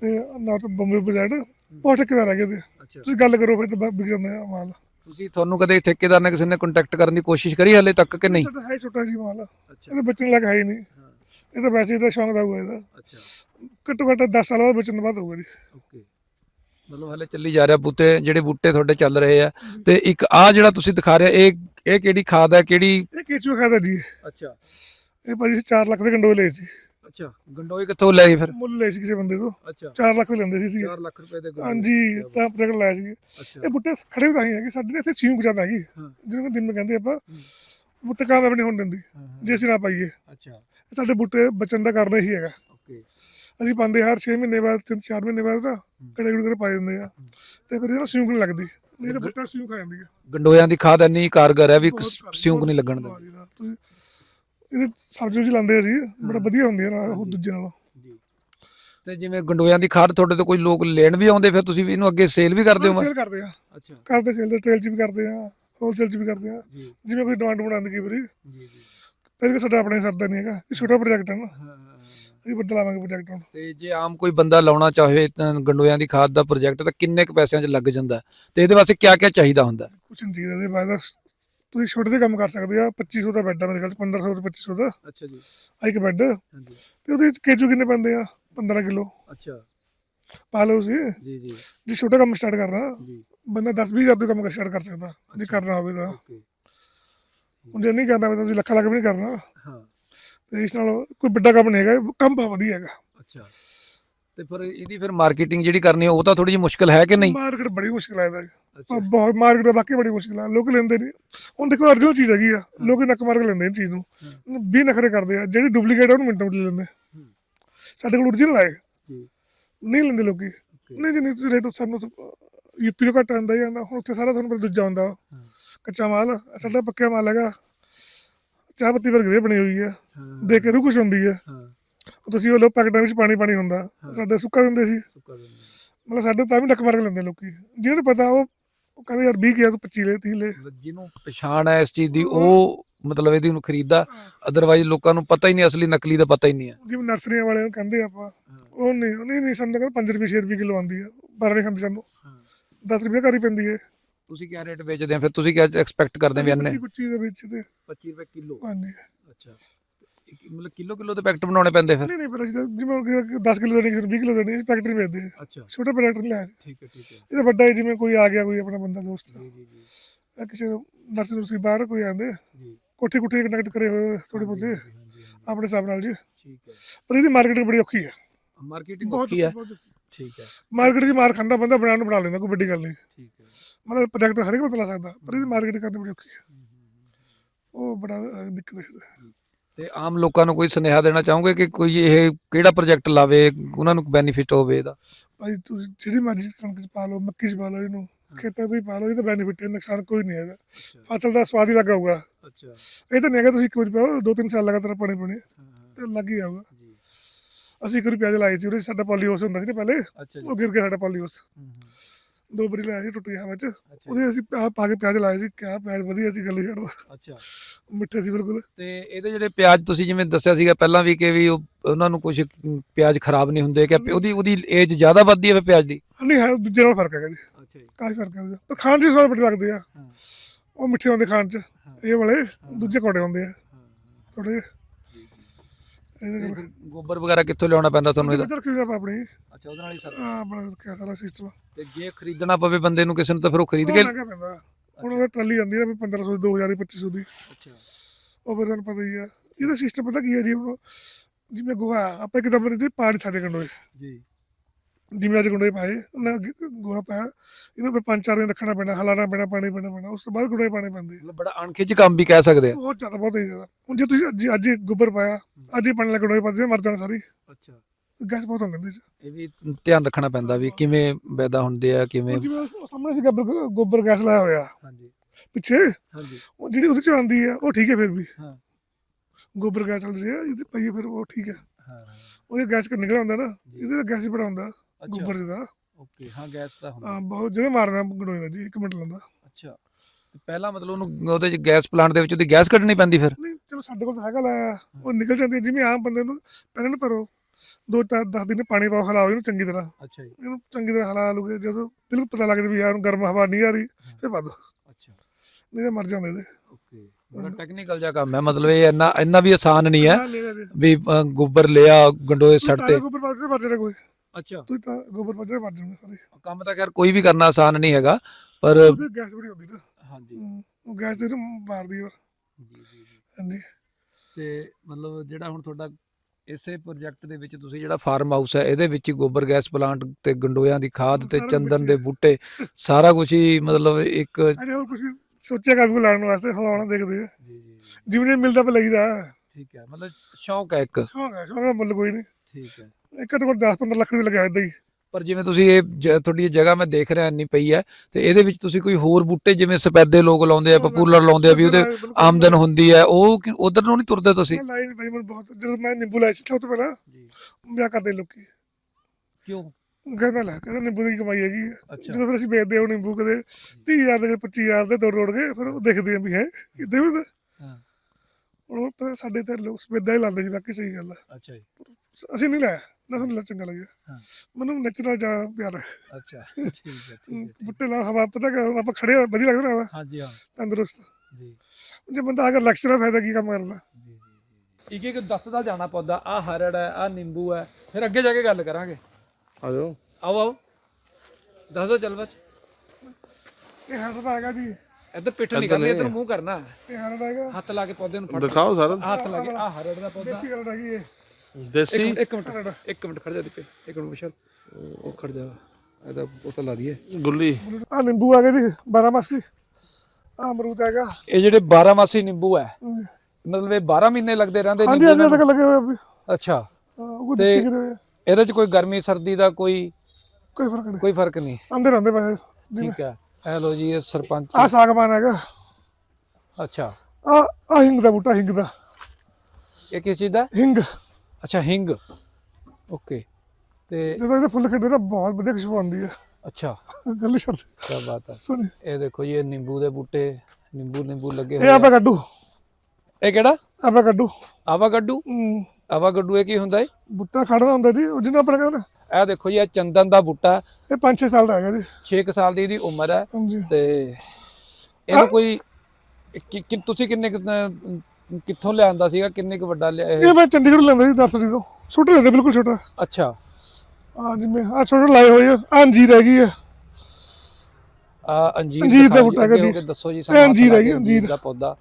[SPEAKER 2] ਤੇ ਨਾਰਥ ਬੰਬੇ ਬਜਟ ਬਹੁਤ ਠੇਕੇਦਾਰ ਹੈਗੇ ਤੇ ਤੁਸੀਂ ਗੱਲ ਕਰੋ ਫਿਰ ਤਾਂ ਵਿਕ ਜਾਂਦਾ ਮਾਲ।
[SPEAKER 1] ਤੁਸੀਂ ਤੁਹਾਨੂੰ ਕਦੇ ਠੇਕੇਦਾਰ ਨੇ ਕਿਸੇ ਨੇ ਕੰਟੈਕਟ ਕਰਨ ਦੀ ਕੋਸ਼ਿਸ਼ ਕਰੀ ਹਲੇ ਤੱਕ ਕਿ ਨਹੀਂ?
[SPEAKER 2] ਸਾਡਾ ਹੈ ਛੋਟਾ ਜੀ ਮਾਲ
[SPEAKER 1] ਅੱਛਾ।
[SPEAKER 2] ਇਹਦੇ ਬੱਚਣ ਲੱਗ ਹੈ ਨਹੀਂ। ਇਹ ਤਾਂ ਵੈਸੇ ਹੀ ਤਾਂ ਸ਼ੌਂਕ ਦਾ ਹੋਇਆ ਇਹਦਾ।
[SPEAKER 1] ਅੱਛਾ।
[SPEAKER 2] ਘੱਟੋ ਘੱਟ 10 ਸਾਲ ਬਾਅਦ ਬੱਚਣ ਤੋਂ ਬਾਅਦ ਹੋਊਗਾ ਜੀ।
[SPEAKER 1] ਓਕੇ ਮਤਲਬ ਹਲੇ ਚੱਲੀ ਜਾ ਰਿਹਾ ਬੂਟੇ ਜਿਹੜੇ ਬੂਟੇ ਤੁਹਾਡੇ ਚੱਲ ਰਹੇ ਆ। ਤੇ ਇੱਕ ਆ ਜਿਹੜਾ ਤੁਸੀਂ ਦਿਖਾ ਰਹੇ ਇਹ ਇਹ ਕਿਹੜੀ ਖਾਦ ਹੈ ਕਿਹੜੀ?
[SPEAKER 2] ਇਹ ਕੇਚੂ ਖਾਦਾ ਜੀ।
[SPEAKER 1] ਅੱਛਾ।
[SPEAKER 2] ਇਹ ਭਾਜੀ 4 ਲੱਖ ਦੇ ਗੰਡੋਏ ਲਏ ਸੀ।
[SPEAKER 1] ਅੱਛਾ। ਗੰਡੋਏ ਕਿੱਥੋਂ ਲਏ ਫਿਰ?
[SPEAKER 2] ਮੁੱਲ ਲਏ ਸੀ ਕਿਸੇ ਬੰਦੇ ਤੋਂ।
[SPEAKER 1] ਅੱਛਾ।
[SPEAKER 2] 4 ਲੱਖ ਦੇ ਲੈਂਦੇ ਸੀ ਅਸੀਂ
[SPEAKER 1] 4 ਲੱਖ ਰੁਪਏ ਦੇ
[SPEAKER 2] ਹਾਂਜੀ ਤਾਂ ਪ੍ਰੋਜੈਕਟ ਲਾਇਆ ਸੀ। ਇਹ ਬੁੱਟੇ ਖੜੇ ਤਾਂ ਹੀ ਹੈਗੇ ਸਾਡੇ ਇੱਥੇ ਸਿਉਂਕ ਜ਼ਿਆਦਾ ਹੈਗੀ। ਜਿਹਨੂੰ ਦਿਨ ਨੂੰ ਕਹਿੰਦੇ ਆਪਾਂ ਬੁੱਟੇ ਕਾਮਯਾਬ ਨਹੀਂ ਹੋਣ ਦਿੰਦੀ। ਜੇ ਅਸੀਂ ਨਾ ਪਾਈਏ।
[SPEAKER 1] ਅੱਛਾ।
[SPEAKER 2] ਸਾਡੇ ਬੁੱਟੇ ਬਚਣ ਦਾ ਕਰਨਾ ਹੀ ਹੈਗਾ। ਅਸੀਂ ਪਾਉਂਦੇ ਹਰ 6 ਮਹੀਨੇ ਬਾਅਦ 3-4 ਮਹੀਨੇ ਬਾਅਦ ਨਾ ਕੜੇ ਕੜੇ ਪਾ ਦਿੰਦੇ ਆ ਤੇ ਫਿਰ ਇਹਨਾਂ ਸਿਉਂਕ ਨਹੀਂ ਲੱਗਦੀ। ਨਹੀਂ ਤਾਂ ਬੁੱਟਾ ਸਿਉਂਕ ਆ ਜਾਂਦੀ ਹੈ।
[SPEAKER 1] ਗੰਡੋਇਆਂ ਦੀ ਖਾਦ ਇੰਨੀ ਕਾਰਗਰ ਹੈ ਵੀ ਸਿਉਂਕ ਨਹੀਂ ਲੱਗਣ ਦਿੰਦੀ।
[SPEAKER 2] ਜੀ ਤੁਸੀਂ ਇਹਦੇ ਸਬਜ਼ੀ ਲਾਉਂਦੇ ਅਸੀਂ ਬੜਾ ਵਧੀਆ ਹੁੰਦੀ ਹੈ ਨਾ ਉਹ ਦੂਜੇ ਨਾਲੋਂ।
[SPEAKER 1] ਜੀ। ਤੇ ਜਿਵੇਂ ਗੰਡੋਇਆਂ ਦੀ ਖਾਦ ਤੁਹਾਡੇ ਤੋਂ ਕੋਈ ਲੋਕ ਲੈਣ ਵੀ ਆਉਂਦੇ ਫਿਰ ਤੁਸੀਂ ਵੀ ਇਹਨੂੰ ਅੱਗੇ ਸੇਲ ਵੀ ਕਰਦੇ ਹੋ?
[SPEAKER 2] ਸੇਲ ਕਰਦੇ ਆ।
[SPEAKER 1] ਅੱਛਾ।
[SPEAKER 2] ਕਰਦੇ ਸੇਲ ਦੇ ਟ੍ਰੇਲ ਚ ਵੀ ਕਰਦੇ ਆ ਹੋਲਸੇਲ ਚ ਵੀ ਕਰਦੇ ਆ।
[SPEAKER 1] ਜੀ।
[SPEAKER 2] ਜਿਵੇਂ ਕੋਈ ਡਿਮਾਂਡ ਬਣਾਉਂਦੀ ਕਈ ਵਾਰੀ।
[SPEAKER 1] ਜੀ ਜੀ।
[SPEAKER 2] ਕਿ ਸਾਡਾ ਆਪਣੇ ਸਰਦਾ ਨਹੀਂ ਹੈਗਾ ਇਹ ਛੋਟਾ ਪ੍ਰੋਜੈਕਟ ਹੈ ਨਾ।
[SPEAKER 1] ਹਾਂ।
[SPEAKER 2] ਅਸੀਂ ਵੱਡਾ ਲਾਵਾਂਗੇ ਪ੍ਰੋਜੈਕਟ ਹੁਣ।
[SPEAKER 1] ਤੇ ਜੇ ਆਮ ਕੋਈ ਬੰਦਾ ਲਾਉਣਾ ਚਾਹੇ ਤਾਂ ਗੰਡੋਇਆਂ ਦੀ ਖਾਦ ਦਾ ਪ੍ਰੋਜੈਕਟ ਤਾਂ ਕਿੰਨੇ ਕੁ ਪੈਸਿਆਂ 'ਚ ਲੱਗ ਜਾਂਦਾ? ਤੇ ਇਹਦੇ ਵਾਸਤੇ ਕੀ ਕੀ ਚਾਹੀਦਾ ਹੁੰਦਾ?
[SPEAKER 2] ਕੁਛ ਨਹੀਂ ਚੀਜ਼ਾਂ ਦੇ ਬਾਅਦ ਤੁਸੀਂ ਛੋਟੇ ਦੇ ਕੰਮ ਕਰ ਸਕਦੇ ਆ 2500 ਦਾ ਬੈੱਡ ਆ ਮੇਰੇ ਖਿਆਲ ਚ 1500 ਤੋਂ 2500 ਦਾ।
[SPEAKER 1] ਅੱਛਾ ਜੀ।
[SPEAKER 2] ਆ ਇੱਕ ਬੈੱਡ
[SPEAKER 1] ਹਾਂਜੀ।
[SPEAKER 2] ਤੇ ਉਹਦੇ ਵਿੱਚ ਕੇਜੂ ਕਿੰਨੇ ਪੈਂਦੇ ਆ? 15 ਕਿਲੋ।
[SPEAKER 1] ਅੱਛਾ।
[SPEAKER 2] ਪਾ ਲਓ ਤੁਸੀਂ।
[SPEAKER 1] ਜੀ ਜੀ।
[SPEAKER 2] ਜੇ ਛੋਟਾ ਕੰਮ ਸਟਾਰਟ ਕਰਨਾ
[SPEAKER 1] ਜੀ।
[SPEAKER 2] ਬੰਦਾ 10 20 ਹਜ਼ਾਰ ਤੋਂ ਕੰਮ ਸਟਾਰਟ ਕਰ ਸਕਦਾ ਜੇ ਕਰਨਾ ਹੋਵੇ ਤਾਂ।
[SPEAKER 1] ਓਕੇ।
[SPEAKER 2] ਹੁਣ ਜੇ ਨਹੀਂ ਕਰਨਾ ਹੋਵੇ ਤਾਂ ਤੁਸੀਂ ਲੱਖਾਂ ਲੱਖ ਵੀ ਨਹੀਂ ਕਰਨਾ।
[SPEAKER 1] ਹਾਂ।
[SPEAKER 2] ਤੇ ਇਸ ਨਾਲ ਕੋਈ ਵੱਡਾ ਕੰਮ ਨਹੀਂ ਹੈਗਾ ਕੰਮ ਬਹੁਤ ਵਧੀਆ ਹੈਗਾ।
[SPEAKER 1] ਅੱਛਾ। ਤੇ ਫਿਰ ਇਹਦੀ ਫਿਰ ਮਾਰਕੀਟਿੰਗ ਜਿਹੜੀ ਕਰਨੀ ਉਹ ਤਾਂ ਥੋੜੀ ਜਿਹੀ ਮੁਸ਼ਕਲ ਹੈ ਕਿ ਨਹੀਂ?
[SPEAKER 2] ਮਾਰਕੀਟ ਬੜੀ ਮੁਸ਼ਕਿਲ ਹੈ ਇਹਦਾ। ਬਹੁਤ ਮਾਰਕੀਟ ਬਾਕੀ ਬੜੀ ਮੁਸ਼ਕਿਲ ਆ ਲੋਕ ਲੈਂਦੇ ਨਹੀਂ। ਹੁਣ ਦੇਖੋ ਅਰਜਨਲ ਚੀਜ਼ ਹੈਗੀ ਆ ਲੋਕ ਨੱਕ ਮਾਰ ਕੇ ਲੈਂਦੇ ਨੇ ਚੀਜ਼ ਨੂੰ। 20 ਨਖਰੇ ਕਰਦੇ ਆ ਜਿਹੜੀ ਡੁਪਲੀਕੇਟ ਆ ਉਹਨੂੰ ਮਿੰਟਾਂ ਵਿੱਚ ਲੈ ਲੈਂਦੇ ਸਾਡੇ ਕੋਲ origignal ਆਏ।
[SPEAKER 1] ਜੀ।
[SPEAKER 2] ਨਹੀਂ ਲੈਂਦੇ ਲੋਕੀ। ਨਹੀਂ ਜੀ ਨਹੀਂ ਰੇਟ ਸਾਨੂੰ ਯੂਪੀ ਤੋਂ ਘੱਟ ਆਉਂਦਾ ਹੀ ਆਉਂਦਾ ਹੁਣ ਉੱਥੇ ਸਾਰਾ ਤੁਹਾਨੂੰ ਪਤਾ ਦੂਜਾ ਹੁੰਦਾ ਕੱਚਾ ਮਾਲ ਸਾਡਾ ਪੱਕਿਆ ਮਾਲ ਹੈਗਾ। ਚਾਹ ਪੱਤੀ ਵਰਗੀ ਬਣੀ ਹੋਈ ਹੈ। ਦੇਖ ਕੇ ਰੂਹ ਖੁਸ਼ ਹੁੰਦੀ ਉਹ ਤੁਸੀਂ ਉਹ ਲੋ ਪੈਕਟਾਂ ਵਿੱਚ ਪਾਣੀ ਪਾਣੀ ਹੁੰਦਾ। ਸਾਡੇ ਸੁੱਕਾ ਦਿੰਦੇ ਸੀ।
[SPEAKER 1] ਸੁੱਕਾ ਦਿੰਦੇ।
[SPEAKER 2] ਮਤਲਬ ਸਾਡੇ ਤਾਂ ਵੀ ਨੱਕ ਮਾਰ ਕੇ ਲੈਂਦੇ ਲੋਕੀ। ਜਿਹਨਾਂ ਨੂੰ ਪਤਾ ਉਹ ਉਹ ਕਹਿੰਦੇ ਯਾਰ 20 ਕਿਹਾ ਤੂੰ 25 ਲੈ 30 ਲੈ।
[SPEAKER 1] ਜਿਹਨੂੰ ਪਛਾਣ ਹੈ ਇਸ ਚੀਜ਼ ਦੀ ਉਹ ਮਤਲਬ ਇਹਦੀ ਨੂੰ ਖਰੀਦਦਾ। ਅਦਰਵਾਈਜ਼ ਲੋਕਾਂ ਨੂੰ ਪਤਾ ਹੀ ਨਹੀਂ ਅਸਲੀ ਨਕਲੀ ਦਾ ਪਤਾ ਹੀ ਨਹੀਂ ਹੈ।
[SPEAKER 2] ਜਿਵੇਂ ਨਰਸਰੀਆਂ ਵਾਲਿਆਂ ਨੂੰ ਕਹਿੰਦੇ ਆਪਾਂ ਉਹ ਨਹੀਂ ਉਹ ਨਹੀਂ ਸਾਨੂੰ ਤਾਂ 5 ਰੁਪਏ 6 ਰੁਪਏ ਕਿਲੋ ਆਉਂਦੀ ਆ ਬਾਰਾਂ ਨਹੀਂ ਖਾਂਦੀ ਸਾਨੂੰ। 10 ਰੁਪਏ ਘਰ ਹੀ ਪੈਂਦੀ ਹੈ।
[SPEAKER 1] ਤੁਸੀਂ ਕਿਆ ਰੇਟ ਵੇਚਦੇ ਆ ਫਿਰ ਤੁਸੀਂ ਕਿਆ ਐਕਸਪੈਕਟ ਕਰਦੇ ਵੀ ਅੰਨੇ
[SPEAKER 2] ਕੁੱਚੀ ਦੇ ਵਿੱਚ ਤੇ
[SPEAKER 1] 25 ਰੁਪਏ ਕਿਲੋ?
[SPEAKER 2] ਹਾਂਜੀ।
[SPEAKER 1] ਅੱਛਾ। ਮਤਲਬ ਕਿਲੋ ਕਿਲੋ ਦੇ ਪੈਕਟ ਬਣਾਉਣੇ ਪੈਂਦੇ ਫਿਰ?
[SPEAKER 2] ਨਹੀਂ ਨਹੀਂ ਪਰ ਅਸੀਂ ਤਾਂ ਜਿਵੇਂ ਹੁਣ ਕਿ 10 ਕਿਲੋ ਕਿਸੇ 20 ਕਿਲੋ ਦੇਣੀ ਅਸੀਂ ਪੈਕਟ ਨਹੀਂ ਵੇਚਦੇ।
[SPEAKER 1] ਅੱਛਾ।
[SPEAKER 2] ਛੋਟਾ ਪੈਕਟ ਲਿਆ
[SPEAKER 1] ਠੀਕ ਹੈ ਠੀਕ ਹੈ।
[SPEAKER 2] ਇਹ ਤਾਂ ਵੱਡਾ ਹੈ ਜਿਵੇਂ ਕੋਈ ਆ ਗਿਆ ਕੋਈ ਆਪਣਾ ਬੰਦਾ ਦੋਸਤ।
[SPEAKER 1] ਜੀ ਜੀ ਜੀ।
[SPEAKER 2] ਕਿਸੇ ਨਰਸਰੀ ਨੁਰਸਰੀ ਬਾਹਰ ਕੋਈ ਆਂਦੇ
[SPEAKER 1] ਜੀ।
[SPEAKER 2] ਕੋਠੇ ਕੋਠੇ ਕਨੈਕਟ ਕਰੇ ਹੋਏ ਥੋੜੇ
[SPEAKER 1] ਹਾਂਜੀ
[SPEAKER 2] ਆਪਣੇ ਹਿਸਾਬ ਨਾਲ ਜੀ।
[SPEAKER 1] ਠੀਕ ਹੈ।
[SPEAKER 2] ਪਰ ਇਹਦੀ ਮਾਰਕੀਟਿੰਗ ਬੜੀ ਔਖੀ ਹੈ।
[SPEAKER 1] ਮਾਰਕੀਟਿੰਗ ਔਖੀ ਹੈ। ਠੀਕ ਹੈ।
[SPEAKER 2] ਮਾਰਕੀਟ 'ਚ ਮਾਰ ਖਾਂਦਾ ਬੰਦਾ ਬਣਾਉਣ ਨੂੰ ਬਣਾ ਲੈਂਦਾ ਕੋਈ ਵੱਡੀ ਗੱਲ ਨਹੀਂ।
[SPEAKER 1] ਠੀਕ ਹੈ।
[SPEAKER 2] ਮਤਲਬ ਪ੍ਰੋਜੈਕਟ ਹਰ ਇੱਕ ਬੰਦਾ ਲਾ ਸਕਦਾ ਪਰ ਇਹਦੀ ਮਾਰਕੀਟ ਕਰਨੀ ਬੜੀ ਔਖੀ ਹੈ। ਉਹ ਬੜਾ ਦਿੱਕਤ ਹੈ।
[SPEAKER 1] ਤੇ ਆਮ ਲੋਕਾਂ ਨੂੰ ਕੋਈ ਸੁਨੇਹਾ ਦੇਣਾ ਚਾਹੋਗੇ ਕਿ ਕੋਈ ਇਹ ਕਿਹੜਾ ਪ੍ਰੋਜੈਕਟ ਲਾਵੇ ਉਹਨਾਂ ਨੂੰ ਬੈਨੀਫਿਟ ਹੋਵੇ ਇਹਦਾ?
[SPEAKER 2] ਭਾਈ ਤੁਸੀਂ ਜਿਹੜੀ ਮਰਜ਼ੀ ਕਣਕ 'ਚ ਪਾ ਲਓ ਮੱਕੀ 'ਚ ਪਾ ਲਓ ਇਹਨੂੰ ਖੇਤਾਂ 'ਚ ਹੀ ਪਾ ਲਓ ਇਹ ਤਾਂ ਬੈਨੀਫਿਟ ਹੈ ਨੁਕਸਾਨ ਕੋਈ ਨਹੀਂ ਹੈ ਇਹਦਾ ਫਸਲ ਦਾ ਸਵਾਦ ਹੀ ਲੱਗਾ ਹੋਊਗਾ
[SPEAKER 1] ਅੱਛਾ।
[SPEAKER 2] ਇਹ ਤਾਂ ਨਹੀਂ ਹੈਗਾ ਤੁਸੀਂ ਇੱਕ ਵਾਰੀ ਪਾਓ ਦੋ ਤਿੰਨ ਸਾਲ ਲਗਾਤਾਰ ਪਾਣੀ ਪਾਣੀ ਤੇ ਲੱਗ ਹੀ ਜਾਊਗਾ ਅਸੀਂ ਇੱਕ ਵਾਰੀ ਪਿਆਜ਼ ਲਾਏ ਸੀ ਉਹਦੇ ਸਾਡਾ ਪੋਲੀਓਸ ਹੁੰਦਾ ਸੀ ਨਾ ਪਹਿਲੇ ਉਹ ਗਿਰ ਗਿਆ ਸਾਡਾ
[SPEAKER 1] ਹੂੰ।
[SPEAKER 2] ਦੋ ਵਾਰੀ ਲਾਇਆ ਸੀ ਟੁੱਟ ਗਿਆ ਹਵਾ 'ਚ
[SPEAKER 1] ਅੱਛਾ
[SPEAKER 2] ਉਹਦੇ ਅਸੀਂ ਆਹ ਪਾ ਕੇ ਪਿਆਜ਼ ਲਾਏ ਸੀ ਕਿਆ ਪਿਆਜ਼ ਵਧੀਆ ਸੀ ਗੱਲ ਛੱਡਦਾ
[SPEAKER 1] ਅੱਛਾ।
[SPEAKER 2] ਮਿੱਠੇ ਸੀ ਬਿਲਕੁਲ।
[SPEAKER 1] ਤੇ ਇਹਦੇ ਜਿਹੜੇ ਪਿਆਜ਼ ਤੁਸੀਂ ਜਿਵੇਂ ਦੱਸਿਆ ਸੀਗਾ ਪਹਿਲਾਂ ਵੀ ਕਿ ਵੀ ਉਹ ਉਹਨਾਂ ਨੂੰ ਕੁਝ ਪਿਆਜ਼ ਖਰਾਬ ਨਹੀਂ ਹੁੰਦੇ ਕਿ ਉਹਦੀ ਉਹਦੀ ਏਜ ਜ਼ਿਆਦਾ ਵੱਧਦੀ ਹੈ ਫਿਰ ਪਿਆਜ਼ ਦੀ?
[SPEAKER 2] ਨਹੀਂ ਹੈ ਦੂਜੇ ਨਾਲ ਫ਼ਰਕ ਹੈਗਾ ਜੀ।
[SPEAKER 1] ਅੱਛਾ ਜੀ।
[SPEAKER 2] ਕਾਫੀ ਫ਼ਰਕ ਹੈ ਉਹਦਾ। ਪਰ ਖਾਣ 'ਚ ਸਵਾਦ ਬੜੇ ਲੱਗਦੇ ਆ।
[SPEAKER 1] ਹਾਂ।
[SPEAKER 2] ਉਹ ਮਿੱਠੇ ਹੁੰਦੇ ਖਾਣ 'ਚ। ਇਹ ਵਾਲੇ ਦੂਜੇ ਕੋੜੇ ਹੁੰਦੇ ਆ। ਥੋੜੇ ਇਹਦੇ
[SPEAKER 1] ਗੋਬਰ ਵਗੈਰਾ ਕਿੱਥੋਂ ਲਿਆਉਣਾ ਪੈਂਦਾ ਤੁਹਾਨੂੰ ਇਹਦਾ?
[SPEAKER 2] ਇੱਧਰ ਆਪਾਂ ਆਪਣੀ।
[SPEAKER 1] ਅੱਛਾ ਉਹਦੇ ਨਾਲ ਹੀ ਸਰ।
[SPEAKER 2] ਆਹ ਆਪਣਾ ਕਿਆ ਸਾਰਾ ਸਿਸਟਮ
[SPEAKER 1] ਤੇ ਜੇ ਖਰੀਦਣਾ ਪਵੇ ਬੰਦੇ ਨੂੰ ਕਿਸੇ ਨੂੰ ਤਾਂ ਫਿਰ ਉਹ ਖਰੀਦ ਕੇ
[SPEAKER 2] ਪੈਂਦਾ। ਹੁਣ ਉਹ ਟਰਾਲੀ ਆਉਂਦੀ ਆ ਵੀ 1500 2000 2500 ਦੀ
[SPEAKER 1] ਅੱਛਾ।
[SPEAKER 2] ਉਹ ਫਿਰ ਤੁਹਾਨੂੰ ਪਤਾ ਹੀ ਆ। ਇਹਦਾ ਸਿਸਟਮ ਪਤਾ ਕੀ ਹੈ ਜੀ ਹੁਣ ਜਿਵੇਂ ਗੋਹਾ ਆਪਾਂ ਇੱਕ ਦਮ ਤੇ ਪਾਣੀ ਥਾਦੇ ਗੰਡੋਏ।
[SPEAKER 1] ਜੀ।
[SPEAKER 2] ਜਿਵੇਂ ਅੱਜ ਗੰਡੋਏ ਪਾਏ ਉਹਨਾਂ ਅੱਗੇ ਗੋਹਾ ਪਾਇਆ ਇਹਨੂੰ ਫਿਰ ਪੰਜ ਚਾਰ ਦਿਨ ਰੱਖਣਾ ਪੈਣਾ ਹਲਾਣਾ ਪੈਣਾ ਪਾਣੀ ਪੈਣਾ ਪੈਣਾ ਉਸ ਤੋਂ ਬਾਅਦ ਗੰਡੋਏ ਪਾਣੇ ਪੈਂਦੇ
[SPEAKER 1] ਮਤਲਬ ਬੜਾ ਅਣਖਿੱਚ ਕੰਮ ਵੀ ਕਹਿ ਸਕਦੇ ਆ।
[SPEAKER 2] ਬਹੁਤ ਜ਼ਿਆਦਾ ਬਹੁਤ ਹੀ ਜ਼ਿਆਦਾ। ਹੁਣ ਜੇ ਤੁਸੀਂ ਅੱਜ ਅੱਜ ਹੀ ਗੋਬਰ ਪਾਇਆ ਅੱਜ ਹੀ ਪਾਣੀ ਲਾ ਗੰਡੋਏ ਪਾਦੇ ਮਰ ਜਾਣ ਸਾਰੀ।
[SPEAKER 1] ਅੱਛਾ।
[SPEAKER 2] ਗੈਸ ਬਹੁਤ ਹੁੰਦੀ ਚ
[SPEAKER 1] ਇਹ ਵੀ ਧਿਆਨ ਰੱਖਣਾ ਪੈਂਦਾ ਵੀ ਕਿਵੇਂ ਪੈਦਾ ਹੁੰਦੇ ਆ ਕਿਵੇਂ
[SPEAKER 2] ਜਿਵੇਂ ਉਹ ਸਾਹਮਣੇ ਸੀ ਗੋਬਰ ਗੋਬਰ ਗੈਸ ਲਾਇਆ ਹੋਇਆ।
[SPEAKER 1] ਹਾਂਜੀ।
[SPEAKER 2] ਪਿੱਛੇ
[SPEAKER 1] ਹਾਂਜੀ।
[SPEAKER 2] ਉਹ ਜਿਹੜੀ ਉਹਦੇ ਚ ਆਉਂਦੀ ਆ ਉਹ ਠੀਕ ਹੈ ਫਿਰ ਵੀ।
[SPEAKER 1] ਹਾਂ।
[SPEAKER 2] ਗੋਬਰ ਗੈਸ ਚੱਲ ਰਹੀ ਹੈ ਇਹਦੇ ਪਈਏ ਫਿਰ ਉਹ ਠੀਕ ਹੈ।
[SPEAKER 1] ਹਾਂ
[SPEAKER 2] ਉਹਦੇ ਗੈਸ ਕਰ ਨਿਕਲ ਆਉਂਦਾ ਨਾ ਇਹਦੇ ਤਾਂ ਗੈਸ ਹੀ ਬੜਾ ਹੁੰਦਾ। ਗੋਬਰ ਦਾ
[SPEAKER 1] ਓਕੇ ਹਾਂ ਗੈਸ ਤਾਂ ਹੁੰਦਾ
[SPEAKER 2] ਹਾਂ ਬਹੁਤ ਜਿਹੜੇ ਮਾਰਨਾ ਗੜੋਏ ਦਾ ਜੀ 1 ਮਿੰਟ ਲਾਉਂਦਾ।
[SPEAKER 1] ਅੱਛਾ ਤੇ ਪਹਿਲਾਂ ਮਤਲਬ ਉਹਨੂੰ ਉਹਦੇ ਚ ਗੈਸ ਪਲਾਂਟ ਦੇ ਵਿੱਚ ਉਹਦੀ ਗੈਸ ਕੱਢਣੀ ਪੈਂਦੀ ਫਿਰ?
[SPEAKER 2] ਨਹੀਂ ਚਲੋ ਸਾਡੇ ਕੋਲ ਤਾਂ ਹੈਗਾ ਲਾਇਆ ਉਹ ਨਿਕਲ ਜਾਂਦੀ ਹੈ, ਜਿਵੇਂ ਆਮ ਬੰਦੇ ਨੂੰ ਪਹਿਲਾਂ ਨੂੰ ਭਰੋ। ਦੋ ਚਾਰ 10 ਦਿਨ ਪਾਣੀ ਪਾਓ ਹਲਾਓ ਇਹਨੂੰ ਚੰਗੀ ਤਰ੍ਹਾਂ।
[SPEAKER 1] ਅੱਛਾ ਜੀ।
[SPEAKER 2] ਇਹਨੂੰ ਚੰਗੀ ਤਰ੍ਹਾਂ ਹਲਾ ਲੂਗੇ ਜਦੋਂ ਬਿਲਕੁਲ ਪਤਾ ਲੱਗ ਜਾਵੇ ਵੀ ਯਾਰ ਨੂੰ ਗਰਮ ਹਵਾ ਨਹੀਂ ਆ ਰਹੀ ਫਿਰ ਪਾ ਦੋ
[SPEAKER 1] ਅੱਛਾ।
[SPEAKER 2] ਨਹੀਂ ਤਾਂ ਮਰ ਜਾਂਦੇ ਇਹਦੇ।
[SPEAKER 1] ਓਕੇ ਬੜਾ ਟੈਕਨੀਕਲ ਜਿਹਾ ਕੰਮ ਹੈ ਮਤਲਬ ਇਹ ਇੰਨਾ ਇੰਨਾ ਵੀ ਆਸਾਨ ਨਹੀਂ ਹੈ
[SPEAKER 2] ਹਾਂ, ਲੈ ਲੈ ਲੈ।
[SPEAKER 1] ਵੀ ਅ, ਗੋਬਰ ਲਿਆ ਗੰਡੋਏ
[SPEAKER 2] ਤੂੰ।
[SPEAKER 1] ਸੜ
[SPEAKER 2] ਤਾਂ ਦੇ ਮਰ ਜਾਣਾ ਕੋਈ।
[SPEAKER 1] ਅੱਛਾ।
[SPEAKER 2] ਤੂੰ ਤਾਂ ਗੋਬਰ ਪਾ ਦੇ ਮਰ ਜਾਣਾ ਸਾਰੇ।
[SPEAKER 1] ਕੰਮ ਤਾਂ ਖੈਰ ਕੋਈ ਵੀ ਕਰਨਾ ਆਸਾਨ ਨਹੀਂ ਹੈਗਾ ਪਰ
[SPEAKER 2] ਉਹਦੇ ਗੈਸ ਬੜੀ ਹੁੰਦੀ ਨਾ।
[SPEAKER 1] ਹਾਂਜੀ।
[SPEAKER 2] ਹਮ, ਉਹ ਗੈਸ ਤੇ ਮਾਰਦੀ ਹੈ
[SPEAKER 1] ਜੀ ਜੀ ਜੀ।
[SPEAKER 2] ਹਾਂਜੀ।
[SPEAKER 1] ਤੇ ਮਤਲਬ ਜਿਹੜਾ ਹੁਣ ਤੁਹਾਡਾ ਇਸੇ ਪ੍ਰੋਜੈਕਟ ਦੇ ਵਿੱਚ ਤੁਸੀਂ ਜਿਹੜਾ ਫਾਰਮ ਹਾਊਸ ਹੈ ਇਹਦੇ ਵਿੱਚ ਹੀ ਗੋਬਰ ਗੈਸ ਪਲਾਂਟ ਤੇ ਗੰਡੋਇਆਂ ਦੀ ਖਾਦ ਤੇ
[SPEAKER 2] ਸਾਰਾ ਕੁਛ
[SPEAKER 1] ਚੰਦਨ ਦੇ
[SPEAKER 2] ਹੈ।
[SPEAKER 1] ਬੂਟੇ ਸਾਰਾ ਕੁਝ ਹੀ ਮਤਲਬ ਇੱਕ
[SPEAKER 2] ਅਰੇ ਹੋਰ ਕੁਝ ਸੋਚਿਆ ਕਰ ਵੀ ਲਾਉਣ ਵਾਸਤੇ ਹਲਾਉਣਾ ਦੇਖਦੇ ਆ।
[SPEAKER 1] ਜੀ ਜੀ
[SPEAKER 2] ਜਿਵੇਂ ਮਿਲਦਾ ਪੇ ਲਈਦਾ।
[SPEAKER 1] ਠੀਕ ਹੈ ਮਤਲਬ ਸ਼ੌਂਕ ਹੈ ਇੱਕ।
[SPEAKER 2] ਸ਼ੌਂਕ ਹੈ ਸ਼ੌਂਕ ਦਾ ਮੁੱਲ ਕੋਈ ਨਹੀਂ।
[SPEAKER 1] ਠੀਕ ਹੈ।
[SPEAKER 2] ਇੱਕ ਤੋਂ 10 15 ਲੱਖ ਰੁਪਏ ਲਗਾਇਆ ਇਦਾਂ ਹੀ।
[SPEAKER 1] ਪਰ ਜਿਵੇਂ ਤੁਸੀਂ ਇਹ ਜ- ਤੁਹਾਡੀ ਇਹ ਜਗ੍ਹਾ ਮੈਂ ਦੇਖ ਰਿਹਾ ਇੰਨੀ ਪਈ ਹੈ ਤੇ ਇਹਦੇ ਵਿੱਚ ਤੁਸੀਂ ਕੋਈ ਹੋਰ ਬੂਟੇ ਜਿਵੇਂ ਸਪੈਦੇ ਲੋਕ ਲਾਉਂਦੇ ਆ ਪਪੂਲਰ ਲਾਉਂਦੇ ਆ ਵੀ ਉਹਦੇ ਆਮਦਨ ਹੁੰਦੀ ਹੈ ਉਹ ਉਧਰ ਨੂੰ ਨਹੀਂ ਤੁਰਦੇ ਤੁਸੀਂ?
[SPEAKER 2] ਲਾਈ ਨਹੀਂ ਭਾਈ ਮੈਨੂੰ ਬਹੁਤ ਜਦੋਂ ਮੈਂ ਨਿੰਬੂ ਲਾਇਆ ਸੀ ਸਭ ਤੋਂ ਪਹਿਲਾਂ
[SPEAKER 1] ਜੀ।
[SPEAKER 2] ਵਿਆਹ ਕਰਦੇ ਲੋਕੀ।
[SPEAKER 1] ਕਿਉਂ?
[SPEAKER 2] ਕਹਿੰਦਾ ਲੈ ਕਹਿੰਦਾ ਨਿੰਬੂ ਦੀ ਕਮਾਈ ਹੈਗੀ ਹੈ।
[SPEAKER 1] ਅੱਛਾ।
[SPEAKER 2] ਜਦੋਂ ਫਿਰ ਅਸੀਂ ਵੇਚਦੇ ਹਾਂ ਉਹ ਨਿੰਬੂ ਕਦੇ 30000 ਦੇ 25000 ਦੇ ਤੋੜ ਤੋੜ ਕੇ ਫਿਰ ਉਹ ਦੇਖਦੇ ਆ ਵੀ ਹੈ ਇਦਾਂ ਵੀ।
[SPEAKER 1] ਹਾਂ।
[SPEAKER 2] ਹੁਣ ਉਹ ਪਤਾ ਸਾਡੇ ਤੇ ਲੋਕ ਸਵੇਦਾ ਹੀ ਲਾਉਂਦੇ ਸੀ ਬਾਕੀ ਸਹੀ ਗੱਲ ਹੈ
[SPEAKER 1] ਅੱਛਾ ਜੀ।
[SPEAKER 2] ਅਸੀਂ ਨਹੀਂ ਲਾਇਆ। ਨਾ ਸਾਨੂੰ ਲੱਗ ਚੰਗਾ ਲੱਗਿਆ।
[SPEAKER 1] ਹਾਂ।
[SPEAKER 2] ਮੈਨੂੰ ਨੈਚੁਰਲ ਜਾ ਪਿਆਰ ਹੈ।
[SPEAKER 1] ਅੱਛਾ ਠੀਕ ਹੈ ਠੀਕ ਹੈ ਹੈ।
[SPEAKER 2] ਬੁੱਟੇ ਲਾ ਹਵਾ ਪਤਾ ਕਿ ਆਪਾਂ ਖੜੇ ਹੋਏ ਵਧੀਆ ਲੱਗਦਾ ਹਵਾ।
[SPEAKER 1] ਹਾਂਜੀ ਹਾਂ।
[SPEAKER 2] ਤੰਦਰੁਸਤ।
[SPEAKER 1] ਜੀ।
[SPEAKER 2] ਜੇ ਬੰਦਾ ਅਗਰ ਲੈਕਚਰ ਫਾਇਦਾ ਕੀ ਕੰਮ ਕਰਦਾ?
[SPEAKER 1] ਜੀ ਜੀ ਇੱਕ ਇੱਕ ਦੱਸਦਾ ਜਾਣਾ ਪੌਦਾ ਆ ਹਰੜ ਹੈ ਆ ਨਿੰਬੂ ਹੈ ਫਿਰ ਅੱਗੇ ਜਾ ਕੇ ਗੱਲ ਕਰਾਂਗੇ।
[SPEAKER 2] ਆ ਜਾਓ
[SPEAKER 1] ਆਓ ਆਓ। ਦੱਸ ਦੋ ਚੱਲ ਬਸ।
[SPEAKER 2] ਇਹ ਹਰੜਾ ਹੈਗਾ ਜੀ।
[SPEAKER 1] ਇੱਧਰ ਪਿੱਠ ਨਹੀਂ ਕਰਨੀ ਇੱਧਰ ਮੂੰਹ ਕਰਨਾ।
[SPEAKER 2] ਇਹ ਹਰੜਾ ਹੈਗਾ।
[SPEAKER 1] ਹੱਥ ਲਾ ਕੇ ਪੌਦੇ ਨੂੰ ਫੜ।
[SPEAKER 3] ਦਿਖਾਓ ਸਾਰਾ।
[SPEAKER 1] ਹੱਥ ਲਾ ਕੇ ਆ ਹਰੜ ਦਾ ਪੌਦਾ।
[SPEAKER 2] ਦੇਸੀ ਹਰੜਾ ਹੈਗੀ ਇਹ।
[SPEAKER 3] ਦੇਸੀ?
[SPEAKER 1] ਇੱਕ ਇੱਕ ਮਿੰਟ ਇੱਕ ਮਿੰਟ ਖੜ ਜਾ ਦੀਪੇ ਇੱਕ ਮਿੰਟ ਵਿਸ਼ਾਲ। ਉਹ ਖੜ ਜਾ ਇਹਦਾ ਉਹ ਤਾਂ ਲਾ ਦਈਏ।
[SPEAKER 3] ਗੁੱਲੀ।
[SPEAKER 2] ਆ ਨਿੰਬੂ ਆ ਗਏ ਜੀ 12 ਮਾਸੀ। ਆ ਅਮਰੂਦ ਹੈਗਾ।
[SPEAKER 1] ਇਹ ਜਿਹੜੇ 12 ਮਾਸੀ ਨਿੰਬੂ ਹੈ ਮਤਲਬ ਇਹ 12 ਮਹੀਨੇ ਲੱਗਦੇ ਰਹਿੰਦੇ
[SPEAKER 2] ਹਾਂਜੀ
[SPEAKER 1] ਨਿੰਬੂ
[SPEAKER 2] ਹਾਂਜੀ ਤੱਕ ਲੱਗੇ ਹੋਏ?
[SPEAKER 1] ਅੱਛਾ। ਤੇ-। ਇਹਦੇ ਚ ਕੋਈ ਗਰਮੀ ਸਰਦੀ ਦਾ ਕੋਈ
[SPEAKER 2] ਕੋਈ ਫ਼ਰਕ ਨਹੀਂ।
[SPEAKER 1] ਕੋਈ ਫ਼ਰਕ ਨਹੀਂ?
[SPEAKER 2] ਆਂਦੇ ਰਹਿੰਦੇ ਜਿਵੇਂ।
[SPEAKER 1] ਠੀਕ ਹੈ। ਇਹ ਲੋ ਜੀ ਇਹ ਸਰਪੰਚ।
[SPEAKER 2] ਆ ਸਾਗਵਾਨ ਹੈਗਾ।
[SPEAKER 1] ਅੱਛਾ।
[SPEAKER 2] ਆ ਆ ਹਿੰਗ ਦਾ ਬੂਟਾ ਹਿੰਗ ਦਾ।
[SPEAKER 1] ਇਹ ਕਿਸ ਚੀਜ਼ ਦਾ?
[SPEAKER 2] ਹਿੰਗ।
[SPEAKER 1] ਅੱਛਾ ਹਿੰਗ। ਓਕੇ। ਤੇ
[SPEAKER 2] ਜਦੋਂ ਇਹਦੇ ਫੁੱਲ ਖਿੜਦੇ ਤਾਂ ਬਹੁਤ ਵਧੀਆ ਖੁਸ਼ਬੂ ਆਉਂਦੀ ਹੈ
[SPEAKER 1] ਅੱਛਾ।
[SPEAKER 2] ਗੱਲ ਛੱਡ।
[SPEAKER 1] ਕੀ ਬਾਤ ਹੈ
[SPEAKER 2] ਸੁਣੀ।
[SPEAKER 1] ਇਹ ਦੇਖੋ ਜੀ ਇਹ ਨਿੰਬੂ ਦੇ ਬੂਟੇ ਨਿੰਬੂ ਨਿੰਬੂ ਲੱਗੇ
[SPEAKER 2] ਇਹ
[SPEAKER 1] ਹੋਏ ਆ।
[SPEAKER 2] ਆਪੇ ਕੱਢੂ
[SPEAKER 1] ਇਹ ਕਿਹੜਾ?
[SPEAKER 2] ਆਪੇ ਕੱਢੂ
[SPEAKER 1] ਆਵਾਗੱਡੂ
[SPEAKER 2] ਹੂੰ,
[SPEAKER 1] ਆਵਾਗੱਡੂ ਇਹ ਕੀ ਹੁੰਦਾ ਹੈ
[SPEAKER 2] ਬੂਟਾ ਖੜਦਾ ਹੁੰਦਾ ਜੀ ਉਹ ਜਿਹਨੂੰ ਆਪਾਂ ਕਹਿੰਦੇ
[SPEAKER 1] ਇਹ ਦੇਖੋ ਜੀ ਇਹ ਚੰਦਨ ਦਾ ਬੂਟਾ।
[SPEAKER 2] ਇਹ 5-6 ਸਾਲ ਦਾ ਹੈਗਾ ਜੀ।
[SPEAKER 1] 6 ਸਾਲ ਦੀ ਇਹਦੀ ਉਮਰ ਹੈ ਤੇ ਇਹਨੂੰ ਕੋਈ ਕਿ ਤੁਸੀਂ ਕਿੰਨੇ ਕਿੱਥੋਂ ਲਿਆਂਦਾ ਸੀਗਾ? ਕਿੰਨੇ ਕੁ ਵੱਡਾ ਲਿਆ ਇਹ?
[SPEAKER 2] ਇਹ ਮੈਂ ਚੰਡੀਗੜ੍ਹ ਲੈਂਦਾ ਜੀ ਨਰਸਰੀ ਤੋਂ। ਛੋਟੇ ਲੈਂਦੇ ਬਿਲਕੁਲ ਛੋਟਾ।
[SPEAKER 1] ਅੱਛਾ।
[SPEAKER 2] ਆ ਜਿਵੇਂ ਆ ਛੋਟੇ ਲਾਏ ਹੋਏ ਆ। ਆਹ ਅੰਜੀਰ ਹੈਗੀ ਆ।
[SPEAKER 1] ਆ ਅੰਜੀਰ
[SPEAKER 2] ਅੰਜੀਰ ਦਾ
[SPEAKER 1] ਦਿਖਾਓ ਜੀ,
[SPEAKER 2] ਬੂਟਾ
[SPEAKER 1] ਅੱਗੇ ਹੋ। ਕੇ ਦੱਸੋ ਜੀ
[SPEAKER 2] ਇਹ
[SPEAKER 1] ਸਾਨੂੰ
[SPEAKER 2] ਅੰਜੀਰ
[SPEAKER 1] ਹੱਥ ਲਾ
[SPEAKER 2] ਹੈ ਜੀ,
[SPEAKER 1] ਕੇ
[SPEAKER 2] ਅੰਜੀਰ।
[SPEAKER 1] ਦਾ ਪੌਦਾ।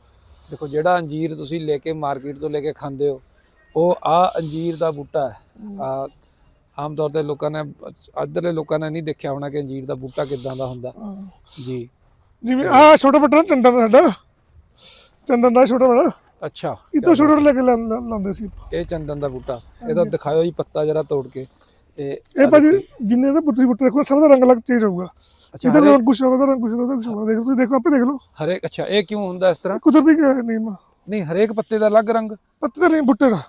[SPEAKER 1] ਦੇਖੋ ਜਿਹੜਾ ਅੰਜੀਰ ਤੁਸੀਂ ਲੈ ਕੇ ਮਾਰਕੀਟ ਤੋਂ ਲੈ ਕੇ ਖਾਂਦੇ ਹੋ ਉਹ ਆ ਅੰਜੀਰ ਦਾ ਬੂਟਾ ਹੈ। ਆ ਆਮ ਤੌਰ ਤੇ ਲੋਕਾਂ ਨੇ ਅੱਧਰਲੇ ਲੋਕਾਂ ਨੇ ਨਹੀਂ ਦੇਖਿਆ ਹੋਣਾ ਕਿ ਅੰਜੀਰ ਦਾ ਬੂਟਾ ਕਿਦਾਂ ਦਾ ਹੁੰਦਾ।
[SPEAKER 2] ਹਾਂ।
[SPEAKER 1] ਜੀ।
[SPEAKER 2] ਜਿਵੇਂ ਆ ਛੋਟਾ ਬਟਾ ਨਾ ਚੰਦਨ ਦਾ ਸਾਡਾ। ਚੰਦਨ ਦਾ ਛੋਟਾ ਬੜਾ
[SPEAKER 1] ਅੱਛਾ
[SPEAKER 2] ਇਹ ਤੋਂ ਛੋਟਾ ਲੈ ਕੇ ਲਾਉਂਦੇ ਸੀ
[SPEAKER 1] ਇਹ ਚੰਦਨ ਦਾ ਬੂਟਾ। ਇਹਦਾ ਦਿਖਾਇਓ ਜੀ ਪੱਤਾ ਜਰਾ ਤੋੜ ਕੇ। ਇਹ
[SPEAKER 2] ਭਾਜੀ ਜਿੰਨੇ ਦਾ ਬੁੱਟਰੀ ਬੁੱਟੇ ਦੇਖੋ ਸਭ ਦਾ ਰੰਗ ਅਲੱਗ ਚੇਂਜ ਹੋਊਗਾ। ਇਹਦਾ
[SPEAKER 1] ਹਰੇਕ
[SPEAKER 2] ਰੰਗ ਕੁਛ ਹੋਗਾ ਰੰਗ ਕੁਛ ਹੋਗਾ ਕੁਛ ਹੋਗਾ ਦੇਖੋ ਤੁਸੀਂ ਦੇਖੋ ਆਪੇ ਦੇਖ ਲਓ।
[SPEAKER 1] ਹਰੇਕ ਅੱਛਾ ਇਹ ਕਿਉਂ ਹੁੰਦਾ ਇਸ ਤਰ੍ਹਾਂ?
[SPEAKER 2] ਕੁਦਰਤੀ ਆ।
[SPEAKER 1] ਨਹੀਂ ਹਰੇਕ ਪੱਤੇ ਦਾ ਅਲੱਗ ਰੰਗ?
[SPEAKER 2] ਪੱਤੇ ਦਾ ਨਹੀਂ ਬੁੱਟੇ ਦਾ।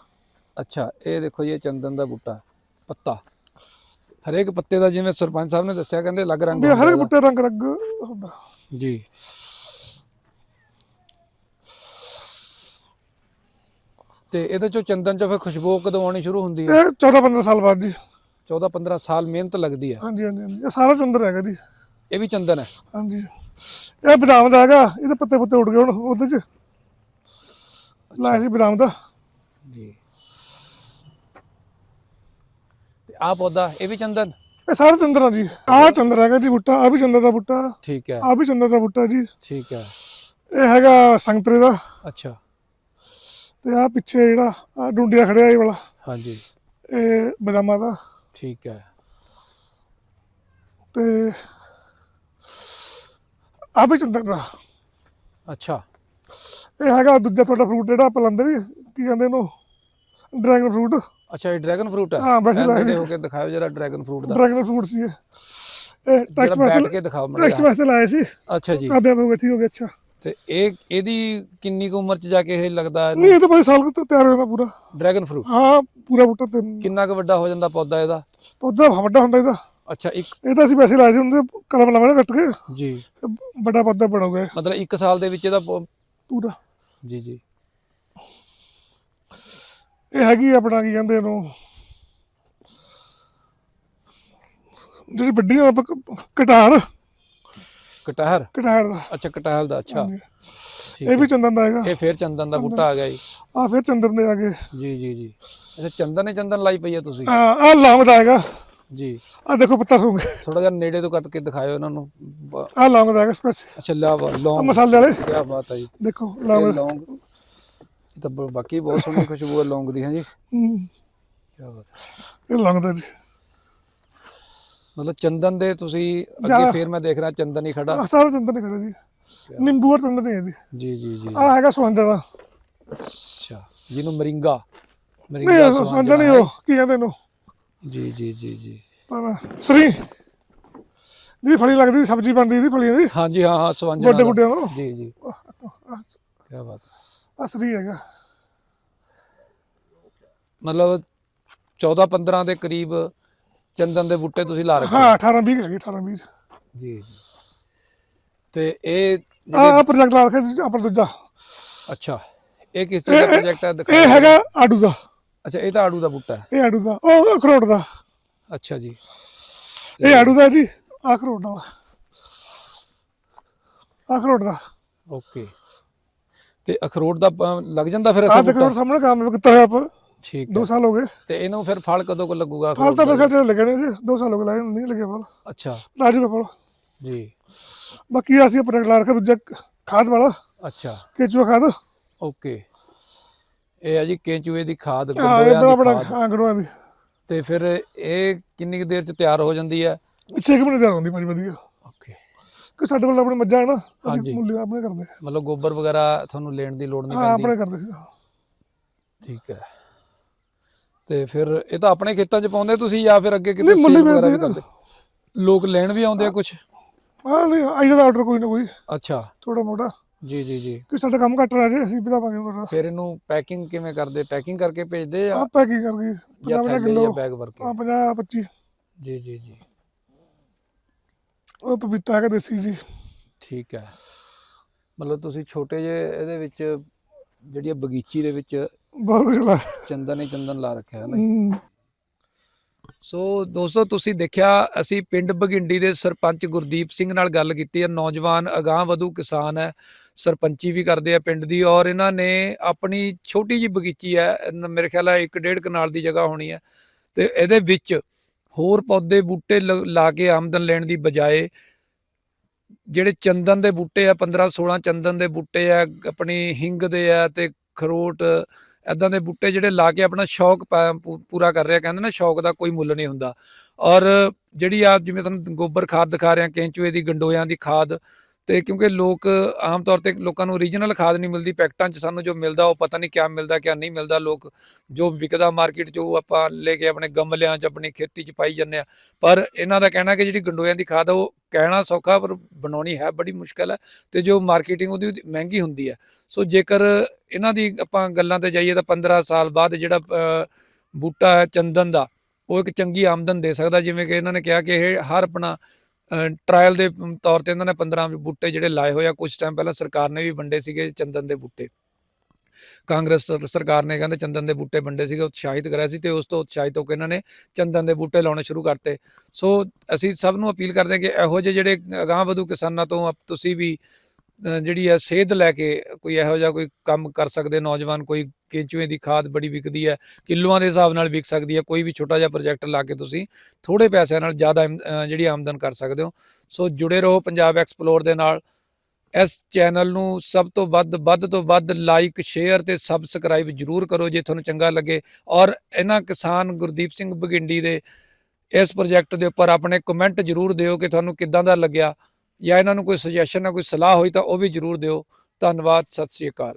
[SPEAKER 1] ਅੱਛਾ ਇਹ ਦੇਖੋ ਜੀ ਇਹ ਚੰਦਨ ਦਾ ਬੂਟਾ ਪੱਤਾ। ਹਰੇਕ ਪੱਤੇ ਦਾ ਜਿਵੇਂ ਸਰਪੰਚ ਸਾਹਿਬ ਨੇ ਦੱਸਿਆ ਕਹਿੰਦੇ ਅਲੱਗ ਰੰਗ ਹੁੰਦਾ
[SPEAKER 2] ਹਰ
[SPEAKER 1] ਇਹਦਾ।
[SPEAKER 2] ਬੁੱਟੇ ਰੰਗ ਰੰਗ ਹੁੰਦਾ।
[SPEAKER 1] ਜੀ। ਤੇ ਇਹਦੇ ਚੋਂ ਚੰਦਨ ਚੋਂ ਫਿਰ ਖੁਸ਼ਬੂ ਕਦੋਂ ਸ਼ੁਰੂ ਹੁੰਦੀ ਹੈ।
[SPEAKER 2] ਇਹ 14 15 ਸਾਲ ਬਾਅਦ ਜੀ।
[SPEAKER 1] 14 15 ਸਾਲ ਮਿਹਨਤ ਲੱਗਦੀ ਹੈ।
[SPEAKER 2] ਹਾਂਜੀ ਹਾਂਜੀ ਹਾਂਜੀ। ਇਹ ਸਾਰਾ ਚੰਦਰ ਹੈਗਾ ਜੀ।
[SPEAKER 1] ਇਹ ਵੀ ਚੰਦਨ ਹੈ।
[SPEAKER 2] ਹਾਂਜੀ। ਇਹ ਬਦਾਮ ਦਾ ਹੈਗਾ। ਇਹਦੇ ਪੱਤੇ ਪੁੱਤੇ ਉੱਡ ਗਏ ਹੁਣ ਉਹਦੇ ਚ। ਲਾਇਆ ਸੀ ਬਦਾਮ ਦਾ।
[SPEAKER 1] ਜੀ। ਤੇ ਆਹ ਪੌਦਾ ਇਹ ਵੀ ਚੰਦਨ?
[SPEAKER 2] ਇਹ ਸਾਰਾ ਚੰਦਰ ਆ ਜੀ। ਆਹ ਚੰਦਰ ਹੈਗਾ ਜੀ ਬੂਟਾ ਆ ਵੀ ਚੰਦਰ ਦਾ ਬੂਟਾ।
[SPEAKER 1] ਠੀਕ ਹੈ।
[SPEAKER 2] ਆ ਵੀ ਚੰਦਰ ਦਾ ਬੂਟਾ ਜੀ।
[SPEAKER 1] ਠੀਕ ਹੈ।
[SPEAKER 2] ਇਹ ਹੈਗਾ ਸੰਗਤਰੇ ਦਾ।
[SPEAKER 1] ਅੱਛਾ।
[SPEAKER 2] ਤੇ ਆ ਪਿੱਛੇ ਜਿਹੜਾ ਆ ਡੁੰਡੀਆਂ ਖੜਿਆ ਇਹ ਵਾਲਾ।
[SPEAKER 1] ਹਾਂਜੀ।
[SPEAKER 2] ਇਹ ਬਦਾਮਾਂ ਦਾ।
[SPEAKER 1] ਠੀਕ ਹੈ।
[SPEAKER 2] ਤੇ ਆ ਵੀ ਚੰਦਰ ਦਾ।
[SPEAKER 1] ਅੱਛਾ।
[SPEAKER 2] ਇਹ ਹੈਗਾ ਦੂਜਾ ਤੁਹਾਡਾ ਫਰੂਟ ਜਿਹੜਾ ਆਪਾਂ ਲੈਂਦੇ ਨੀ ਕੀ ਕਹਿੰਦੇ ਇਹਨੂੰ? Dragon fruit.
[SPEAKER 1] ਅੱਛਾ ਇਹ ਡਰੈਗਨ ਫਰੂਟ ਹੈ?
[SPEAKER 2] ਹਾਂ, ਵੈਸੇ
[SPEAKER 1] ਐਵੇਂ
[SPEAKER 2] ਲਾਇਆ
[SPEAKER 1] ਦੇ
[SPEAKER 2] ਸੀ।
[SPEAKER 1] ਹੋ ਕੇ ਦਿਖਾਓ ਜਰਾ ਡਰੈਗਨ ਫਰੂਟ ਦਾ।
[SPEAKER 2] ਡਰੈਗਨ ਫਰੂਟ ਸੀ ਇਹ। ਟੈਕਸਟ
[SPEAKER 1] ਬੈਠ
[SPEAKER 2] ਮੈਸੇਜ
[SPEAKER 1] ਕੇ ਦਿਖਾਓ
[SPEAKER 2] ਟੈਕਸਟ
[SPEAKER 1] ਮੜਾ
[SPEAKER 2] ਮੈਸੇਜ ਲਾਇਆ ਸੀ।
[SPEAKER 1] ਅੱਛਾ ਜੀ।
[SPEAKER 2] ਆਬੇ ਬੈਠੀ ਹੋ ਗਿਆ ਅੱਛਾ।
[SPEAKER 1] ਤੇ ਇਹ ਇਹਦੀ ਕਿੰਨੀ ਕੁ ਉਮਰ ਚ ਜਾ ਕੇ ਇਹ ਲੱਗਦਾ
[SPEAKER 2] ਨਹੀਂ ਇਹ ਤਾਂ ਬੜੇ ਸਾਲ ਤੋਂ ਤਿਆਰ ਹੋ ਜਾਂਦਾ ਪੂਰਾ।
[SPEAKER 1] Dragon fruit?
[SPEAKER 2] ਹਾਂ ਪੂਰਾ ਬੂਟਾ ਤੇ
[SPEAKER 1] ਕਿੰਨਾ ਕੁ ਵੱਡਾ ਹੋ ਜਾਂਦਾ ਪੌਦਾ ਇਹਦਾ?
[SPEAKER 2] ਪੌਦਾ ਵੱਡਾ ਹੁੰਦਾ ਇਹਦਾ।
[SPEAKER 1] ਅੱਛਾ ਇੱਕ
[SPEAKER 2] ਇਹ ਤਾਂ ਅਸੀਂ ਵੈਸੇ ਲਾਏ ਸੀ ਉਹਦੇ ਕਲਮ ਲਾਵਾਂਗੇ ਕੱਟ ਕੇ।
[SPEAKER 1] ਜੀ।
[SPEAKER 2] ਵੱਡਾ ਪੌਦਾ ਬਣੂਗਾ ਇਹ
[SPEAKER 1] ਮਤਲਬ ਇੱਕ ਸਾਲ ਦੇ ਵਿੱਚ ਇਹਦਾ ਪੌ-
[SPEAKER 2] ਪੂਰਾ।
[SPEAKER 1] ਜੀ ਜੀ।
[SPEAKER 2] ਇਹ ਹੈਗੀ ਆਪਣਾ ਕੀ ਕਹਿੰਦੇ ਇਹਨੂੰ? ਜਿਹੜੀ ਵੱਡੀ ਆ ਆਪਾਂ ਕ- ਕਟਾਰ।
[SPEAKER 1] ਕਟਹਰ?
[SPEAKER 2] ਕਟਾਰ ਦਾ।
[SPEAKER 1] ਅੱਛਾ ਕਟਹਲ ਦਾ ਅੱਛਾ। ਠੀਕ
[SPEAKER 2] ਇਹ ਵੀ ਚੰਦਨ ਦਾ ਹੈਗਾ।
[SPEAKER 1] ਇਹ ਫੇਰ ਚੰਦਨ ਦਾ ਬੂਟਾ ਆ ਗਿਆ ਜੀ।
[SPEAKER 2] ਆ ਫਿਰ ਚੰਦਨ ਦੇ ਆ ਗਏ।
[SPEAKER 1] ਜੀ ਜੀ ਜੀ। ਅੱਛਾ ਚੰਦਨ ਨੇ ਚੰਦਨ ਲਾਈ ਪਈ ਹੈ ਤੁਸੀਂ?
[SPEAKER 2] ਆ ਆ ਲੌਂਗ ਦਾ ਹੈਗਾ।
[SPEAKER 1] ਜੀ।
[SPEAKER 2] ਆ ਦੇਖੋ ਪੱਤਾ ਸੁੰਗ
[SPEAKER 1] ਥੋੜਾ ਜਿਹਾ ਨੇੜੇ ਤੋਂ ਕੱਟ ਕੇ ਦਿਖਾਇਓ ਇਹਨਾਂ ਨੂੰ। ਬ-
[SPEAKER 2] ਆ ਲੌਂਗ ਦਾ ਹੈਗਾ ਸਪੈਸ
[SPEAKER 1] ਅੱਛਾ ਲਾ ਲੌਂਗ।
[SPEAKER 2] ਮਸਾਲੇ ਵਾਲੇ।
[SPEAKER 1] ਕੀ ਬਾਤ ਹੈ ਜੀ।
[SPEAKER 2] ਦੇਖੋ ਲੌਂਗ।
[SPEAKER 1] ਇਹ ਤਾਂ ਬ- ਬਾਕੀ ਬਹੁਤ ਸੋਹਣੀ ਖੁਸ਼ਬੂ ਹੈ ਲੌਂਗ ਦੀ ਹਾਂ ਜੀ
[SPEAKER 2] ਹੂੰ,
[SPEAKER 1] ਕੀ ਬਾਤ ਹੈ
[SPEAKER 2] ਇਹ ਲੌਂਗ ਦਾ ਜੀ।
[SPEAKER 1] ਮਤਲਬ ਚੰਦਨ ਦੇ ਤੁਸੀਂ ਅੱਗੇ
[SPEAKER 2] ਜ਼ਿਆਦਾ-
[SPEAKER 1] ਫੇਰ ਮੈਂ ਦੇਖ ਰਿਹਾ ਚੰਦਨ ਹੀ ਖੜਾ।
[SPEAKER 2] ਆ ਸਾਰਾ ਚੰਦਨ ਹੀ ਖੜਾ ਜੀ। ਨਿੰਬੂ ਔਰ ਚੰਦਨ ਹੀ ਹੈ ਜੀ।
[SPEAKER 1] ਜੀ ਜੀ ਜੀ।
[SPEAKER 2] ਆ ਹੈਗਾ ਸੁਹੰਜਣਾ
[SPEAKER 1] ਅੱਛਾ ਜਿਹਨੂੰ ਮਰਿੰਗਾ
[SPEAKER 2] ਨਹੀਂ
[SPEAKER 1] ਮਰਿੰਗਾ
[SPEAKER 2] ਸੁਹੰਜਣਾ ਨਹੀਂ ਉਹ ਕੀ ਕਹਿੰਦੇ ਇਹਨੂੰ?
[SPEAKER 1] ਜੀ ਜੀ ਜੀ ਜੀ।
[SPEAKER 2] ਪਰ ਸਰੀ ਜੀ ਫਲੀ ਲੱਗਦੀ ਸਬਜ਼ੀ ਬਣਦੀ ਇਹਦੀ ਫਲੀਆਂ ਦੀ।
[SPEAKER 1] ਹਾਂਜੀ ਹਾਂ ਹਾਂ ਸਵੰਜਨਾ
[SPEAKER 2] ਗੋਡੇ
[SPEAKER 1] ਦਾ।
[SPEAKER 2] ਗੁੱਡਿਆਂ ਨੂੰ।
[SPEAKER 1] ਜੀ ਜੀ। ਕੀ ਬਾਤ ਹੈ।
[SPEAKER 2] ਆ ਸਰੀ ਹੈਗਾ।
[SPEAKER 1] ਮਤਲਬ 14 15 ਦੇ ਕਰੀਬ ਚੰਦਨ ਦੇ ਬੂਟੇ ਤੁਸੀਂ ਲਾ ਰੱਖੇ।
[SPEAKER 2] ਹਾਂ 18 20 ਹੈਗੀ 18 20
[SPEAKER 1] ਜੀ ਜੀ। ਤੇ ਇਹ
[SPEAKER 2] ਆ ਆ ਪ੍ਰੋਜੈਕਟ ਲਾ ਰੱਖਿਆ ਆਪਣਾ ਦੂਜਾ।
[SPEAKER 1] ਅੱਛਾ ਇਹ ਕਿਸ ਚੀਜ਼ ਦਾ
[SPEAKER 2] ਇਹ-
[SPEAKER 1] ਪ੍ਰੋਜੈਕਟ ਹੈ
[SPEAKER 2] ਇਹ
[SPEAKER 1] ਦਿਖਾਓ।
[SPEAKER 2] ਹੈਗਾ ਆੜੂ ਦਾ।
[SPEAKER 1] ਅੱਛਾ ਇਹ ਤਾਂ ਆੜੂ ਦਾ ਬੂਟਾ ਹੈ।
[SPEAKER 2] ਇਹ ਆੜੂ ਦਾ ਉਹ ਅਖਰੋਟ ਦਾ।
[SPEAKER 1] ਅੱਛਾ ਜੀ।
[SPEAKER 2] ਇਹ ਆੜੂ ਦਾ ਜੀ ਅਖਰੋਟ ਦਾ ਅਖਰੋਟ ਦਾ।
[SPEAKER 1] ਓਕੇ। ਤੇ ਅਖਰੋਟ ਦਾ ਲੱਗ ਜਾਂਦਾ ਫਿਰ ਇੱਥੇ
[SPEAKER 2] ਦੇਖੋ
[SPEAKER 1] ਬੂਟਾ
[SPEAKER 2] ਸਾਹਮਣੇ ਕੰਮ ਕੀਤਾ ਹੋਇਆ ਆਪਾਂ।
[SPEAKER 1] ਠੀਕ ਹੈ।
[SPEAKER 2] 2 ਸਾਲ ਹੋ ਗਏ।
[SPEAKER 1] ਤੇ ਇਹਨੂੰ ਫਿਰ ਫਲ ਕਦੋਂ ਕੋ ਲੱਗੂਗਾ
[SPEAKER 2] ਫਲ ਤਾਂ ਮੇਰੇ? ਖਿਆਲ ਚ ਲੱਗਣੇ ਜੀ। 2 ਸਾਲ ਹੋ ਗਏ ਲਾਏ ਨਹੀਂ ਲੱਗੇ ਫਲ।
[SPEAKER 1] ਅੱਛਾ।
[SPEAKER 2] ਰਾਜੂ ਦਾ ਫਲ
[SPEAKER 1] ਜੀ।
[SPEAKER 2] ਬਾਕੀ ਅਸੀਂ ਪ੍ਰੋਜੈਕਟ ਲਾ ਰੱਖਿਆ ਦੂਜਾ ਖਾਦ ਵਾਲਾ।
[SPEAKER 1] ਅੱਛਾ।
[SPEAKER 2] ਕੇਚੂਆ ਖਾਦ।
[SPEAKER 1] ਓਕੇ। ਇਹ ਹੈ ਜੀ ਕੇਂਚੂਏ ਦੀ ਖਾਦ
[SPEAKER 2] ਬੜਾ
[SPEAKER 1] ਦੀ ਖਾਦ।
[SPEAKER 2] ਹਾਂ ਗੜਵਾ ਦੀ।
[SPEAKER 1] ਤੇ ਫਿਰ ਇਹ ਕਿੰਨੀ ਕੁ ਦੇਰ ਚ ਤਿਆਰ ਹੋ ਜਾਂਦੀ ਹੈ?
[SPEAKER 2] 6 ਮਹੀਨੇ ਤਿਆਰ ਹੁੰਦੀ ਭਾਜੀ ਵਧੀਆ
[SPEAKER 1] ਓਕੇ।
[SPEAKER 2] ਕਿ ਸਾਡੇ ਕੋਲ ਆਪਣੇ ਮੱਝਾਂ ਹੈ ਨਾ। ਅਸੀਂ ਮੁੱਲ ਆਪਣੇ ਕਰਦੇ
[SPEAKER 1] ਮਤਲਬ ਗੋਬਰ ਵਗੈਰਾ ਤੁਹਾਨੂੰ ਲੈਣ ਦੀ ਲੋੜ ਨਹੀਂ
[SPEAKER 2] ਹਾਂ
[SPEAKER 1] ਪੈਂਦੀ?
[SPEAKER 2] ਆਪਣੇ ਕਰਦੇ ਸੀ।
[SPEAKER 1] ਠੀਕ ਹੈ। ਤੇ ਫਿਰ ਇਹ ਤਾਂ ਆਪਣੇ ਖੇਤਾਂ 'ਚ ਪਾਉਂਦੇ ਤੁਸੀਂ ਜਾਂ ਫਿਰ ਅੱਗੇ ਕਿਤੇ
[SPEAKER 2] ਨਹੀਂ, ਮੁੱਲ
[SPEAKER 1] ਸੇਲ ਵਗੈਰਾ ਵੀ ਕਰਦੇ? ਲੋਕ ਲੈਣ ਵੀ ਆਉਂਦੇ ਆ ਕੁਝ
[SPEAKER 2] ਹਾਂ ਨਹੀਂ ਆਈ ਦਾ ਆਰਡਰ ਕੋਈ ਨਾ ਕੋਈ।
[SPEAKER 1] ਅੱਛਾ।
[SPEAKER 2] ਥੋੜਾ ਮੋਟਾ।
[SPEAKER 1] ਜੀ ਜੀ ਜੀ।
[SPEAKER 2] ਕਿ ਸਾਡਾ ਕੰਮ ਘੱਟ ਰਿਹਾ ਜੇ ਅਸੀਂ ਵਧਾਵਾਂਗੇ ਥੋੜਾ
[SPEAKER 1] ਫਿਰ ਇਹਨੂੰ ਪੈਕਿੰਗ ਕਿਵੇਂ ਕਰਦੇ? ਪੈਕਿੰਗ ਕਰਕੇ ਭੇਜਦੇ ਆ?
[SPEAKER 2] ਆ ਪੈਕਿੰਗ ਕਰ ਗਈ
[SPEAKER 1] ਜਾਂ
[SPEAKER 2] 50
[SPEAKER 1] ਥੈਲੇ
[SPEAKER 2] ਕਿਲੋ।
[SPEAKER 1] ਜਾਂ ਬੈਗ
[SPEAKER 2] ਆ 50 25
[SPEAKER 1] ਜੀ ਜੀ ਜੀ।
[SPEAKER 2] ਉਹ ਪਪੀਤਾ ਹੈਗਾ ਦੇਸੀ ਜੀ।
[SPEAKER 1] ਠੀਕ ਹੈ। ਮਤਲਬ ਤੁਸੀਂ ਛੋਟੇ ਜਿਹੇ ਇਹਦੇ ਵਿੱਚ ਜਿਹੜੀ ਇਹ ਬਗੀਚੀ ਦੇ ਵਿੱਚ
[SPEAKER 2] ਬਹੁਤ ਕੁਝ ਲਾ
[SPEAKER 1] ਚੰਦਨ ਹੀ ਚੰਦਨ ਲਾ ਰੱਖਿਆ ਹੈ ਨਾ
[SPEAKER 2] ਹਮ,
[SPEAKER 1] ਸੋ ਦੋਸਤੋ ਤੁਸੀਂ ਦੇਖਿਆ ਅਸੀਂ ਪਿੰਡ ਬਗਿੰਡੀ ਦੇ ਸਰਪੰਚ ਗੁਰਦੀਪ ਸਿੰਘ ਨਾਲ ਗੱਲ ਕੀਤੀ ਹੈ। ਨੌਜਵਾਨ ਅਗਾਹ ਵਧੂ ਕਿਸਾਨ ਹੈ ਸਰਪੰਚੀ ਵੀ ਕਰਦੇ ਆ ਪਿੰਡ ਦੀ ਔਰ ਇਹਨਾਂ ਨੇ ਆਪਣੀ ਛੋਟੀ ਜੀ ਬਗੀਚੀ ਹੈ ਨ- ਮੇਰੇ ਖਿਆਲ ਹੈ 1.5 ਕਨਾਲ ਦੀ ਜਗ੍ਹਾ ਹੋਣੀ ਹੈ। ਤੇ ਇਹਦੇ ਵਿੱਚ ਹੋਰ ਪੌਦੇ ਬੂਟੇ ਲ- ਲਾ ਕੇ ਆਮਦਨ ਲੈਣ ਦੀ ਬਜਾਏ ਜਿਹੜੇ ਚੰਦਨ ਦੇ ਬੂਟੇ ਆ 15 16 ਚੰਦਨ ਦੇ ਬੂਟੇ ਆ ਆਪਣੀ ਹਿੰਗ ਦੇ ਆ ਤੇ ਖਰੋਟ ਐਦਾਂ ਦੇ ਬੂਟੇ ਜਿਹੜੇ ਲਾ ਕੇ ਆਪਣਾ ਸ਼ੌਕ ਪੂਰਾ ਕਰ ਰਿਹਾ, ਕਹਿੰਦੇ ਨਾ ਸ਼ੌਕ ਦਾ ਕੋਈ ਮੁੱਲ ਨਹੀਂ ਹੁੰਦਾ। ਔਰ ਜਿਹੜੀ ਆ, ਜਿਵੇਂ ਤੁਹਾਨੂੰ ਗੋਬਰ ਖਾਦ ਦਿਖਾ ਰਿਹਾ, ਕੈਂਚੂਏ ਦੀ, ਗੰਡੋਇਆਂ ਦੀ ਖਾਦ, ਤੇ ਕਿਉਂਕਿ ਲੋਕ ਆਮ ਤੌਰ ਤੇ ਲੋਕਾਂ ਨੂੰ ਓਰੀਜਨਲ ਖਾਦ ਨਹੀਂ ਮਿਲਦੀ, ਪੈਕਟਾਂ 'ਚ ਸਾਨੂੰ ਜੋ ਮਿਲਦਾ, ਉਹ ਪਤਾ ਨਹੀਂ ਕਿਆ ਮਿਲਦਾ, ਕਿਆ ਨਹੀਂ ਮਿਲਦਾ, ਲੋਕ ਜੋ ਵਿਕਦਾ ਮਾਰਕੀਟ 'ਚ, ਉਹ ਆਪਾਂ ਲੈ ਕੇ ਆਪਣੇ ਗਮਲਿਆਂ 'ਚ, ਆਪਣੀ ਖੇਤੀ 'ਚ ਪਾਈ ਜਾਂਦੇ ਆ। ਪਰ ਇਹਨਾਂ ਦਾ ਕਹਿਣਾ ਕਿ ਜਿਹੜੀ ਗੰਡੋਇਆਂ ਦੀ ਖਾਦ ਆ, ਉਹ ਕਹਿਣਾ ਸੌਖਾ ਪਰ ਬਣਾਉਣੀ ਹੈ ਬੜੀ ਮੁਸ਼ਕਲ ਹੈ ਤੇ ਜੋ ਮਾਰਕੀਟਿੰਗ ਉਹਦੀ ਮਹਿੰਗੀ ਹੁੰਦੀ ਹੈ। ਸੋ ਜੇਕਰ ਇਹਨਾਂ ਦੀ ਆਪਾਂ ਗੱਲਾਂ ਤੇ ਜਾਈਏ ਤਾਂ 15 ਸਾਲ ਬਾਅਦ ਜਿਹੜਾ ਬੂਟਾ ਹੈ ਚੰਦਨ ਦਾ, ਉਹ ਇੱਕ ਚੰਗੀ ਆਮਦਨ ਦੇ ਸਕਦਾ ਜਿਵੇਂ ਕਿ ਇਹਨਾਂ ਨੇ ਕਿਹਾ ਕਿ ਇਹ ਹਰ ਆਪਣਾ ਟ੍ਰਾਇਲ ਦੇ ਤੌਰ ਤੇ ਇਹਨਾਂ ਨੇ 15 ਬੂਟੇ ਜਿਹੜੇ ਲਾਏ ਹੋਏ ਆ ਕੁਝ ਟਾਈਮ ਪਹਿਲਾਂ ਸਰਕਾਰ ਨੇ ਵੀ ਵੰਡੇ ਸੀਗੇ ਚੰਦਨ ਦੇ ਬੂਟੇ। ਕਾਂਗਰਸ ਸਰਕਾਰ ਨੇ ਕਹਿੰਦੇ ਚੰਦਨ ਦੇ ਬੂਟੇ ਵੰਡੇ ਸੀਗੇ, ਉਤਸ਼ਾਹਿਤ ਕਰਿਆ ਸੀ ਤੇ ਉਸ ਤੋਂ ਉਤਸ਼ਾਹਿਤ ਹੋ ਕੇ ਇਹਨਾਂ ਨੇ ਚੰਦਨ ਦੇ ਬੂਟੇ ਲਾਉਣੇ ਸ਼ੁਰੂ ਕਰਤੇ। ਸੋ ਅਸੀਂ ਸਭ ਨੂੰ ਅਪੀਲ ਕਰਦੇ ਹਾਂ ਕਿ ਇਹੋ ਜਿਹੇ ਜਿਹੜੇ ਅਗਾਂਹ ਵਧੂ ਕਿਸਾਨਾਂ ਤੋਂ ਆਪ- ਤੁਸੀਂ ਵੀ ਜਿਹੜੀ ਹੈ ਸੇਧ ਲੈ ਕੇ ਕੋਈ ਇਹੋ ਜਿਹਾ ਕੋਈ ਕੰਮ ਕਰ ਸਕਦੇ, ਨੌਜਵਾਨ ਕੋਈ ਕੇਚੂਏ ਦੀ ਖਾਦ ਬੜੀ ਵਿਕਦੀ ਹੈ, ਕਿਲੋਆਂ ਦੇ ਹਿਸਾਬ ਨਾਲ ਵਿਕ ਸਕਦੀ ਹੈ, ਕੋਈ ਵੀ ਛੋਟਾ ਜਿਹਾ ਪ੍ਰੋਜੈਕਟ ਲਾ ਕੇ ਤੁਸੀਂ ਥੋੜੇ ਪੈਸਿਆਂ ਨਾਲ ਜ਼ਿਆਦਾ ਜਿਹੜੀ ਆਮਦਨ ਕਰ ਸਕਦੇ ਹੋ। ਸੋ ਜੁੜੇ ਰਹੋ ਪੰਜਾਬ ਐਕਸਪਲੋਰ ਦੇ ਨਾਲ। ਇਸ ਚੈਨਲ ਨੂੰ ਸਭ ਤੋਂ ਵੱਧ ਵੱਧ ਤੋਂ ਵੱਧ ਲਾਈਕ ਸ਼ੇਅਰ ਤੇ ਸਬਸਕ੍ਰਾਈਬ ਜਰੂਰ ਕਰੋ ਜੇ ਤੁਹਾਨੂੰ ਚੰਗਾ ਲੱਗੇ। ਔਰ ਇਹਨਾਂ ਕਿਸਾਨ ਗੁਰਦੀਪ ਸਿੰਘ ਬਗਿੰਡੀ ਦੇ ਇਸ ਪ੍ਰੋਜੈਕਟ ਦੇ ਉੱਪਰ ਆਪਣੇ ਕਮੈਂਟ ਜਰੂਰ ਦਿਓ ਕਿ ਤੁਹਾਨੂੰ ਕਿੱਦਾਂ ਦਾ ਲੱਗਿਆ। ਜਾਂ ਇਹਨਾਂ ਨੂੰ ਕੋਈ ਸੁਜੈਸ਼ਨ ਜਾਂ ਕੋਈ ਸਲਾਹ ਹੋਈ ਤਾਂ ਉਹ ਵੀ ਜਰੂਰ ਦਿਓ। ਧੰਨਵਾਦ, ਸਤਿ ਸ਼੍ਰੀ ਅਕਾਲ।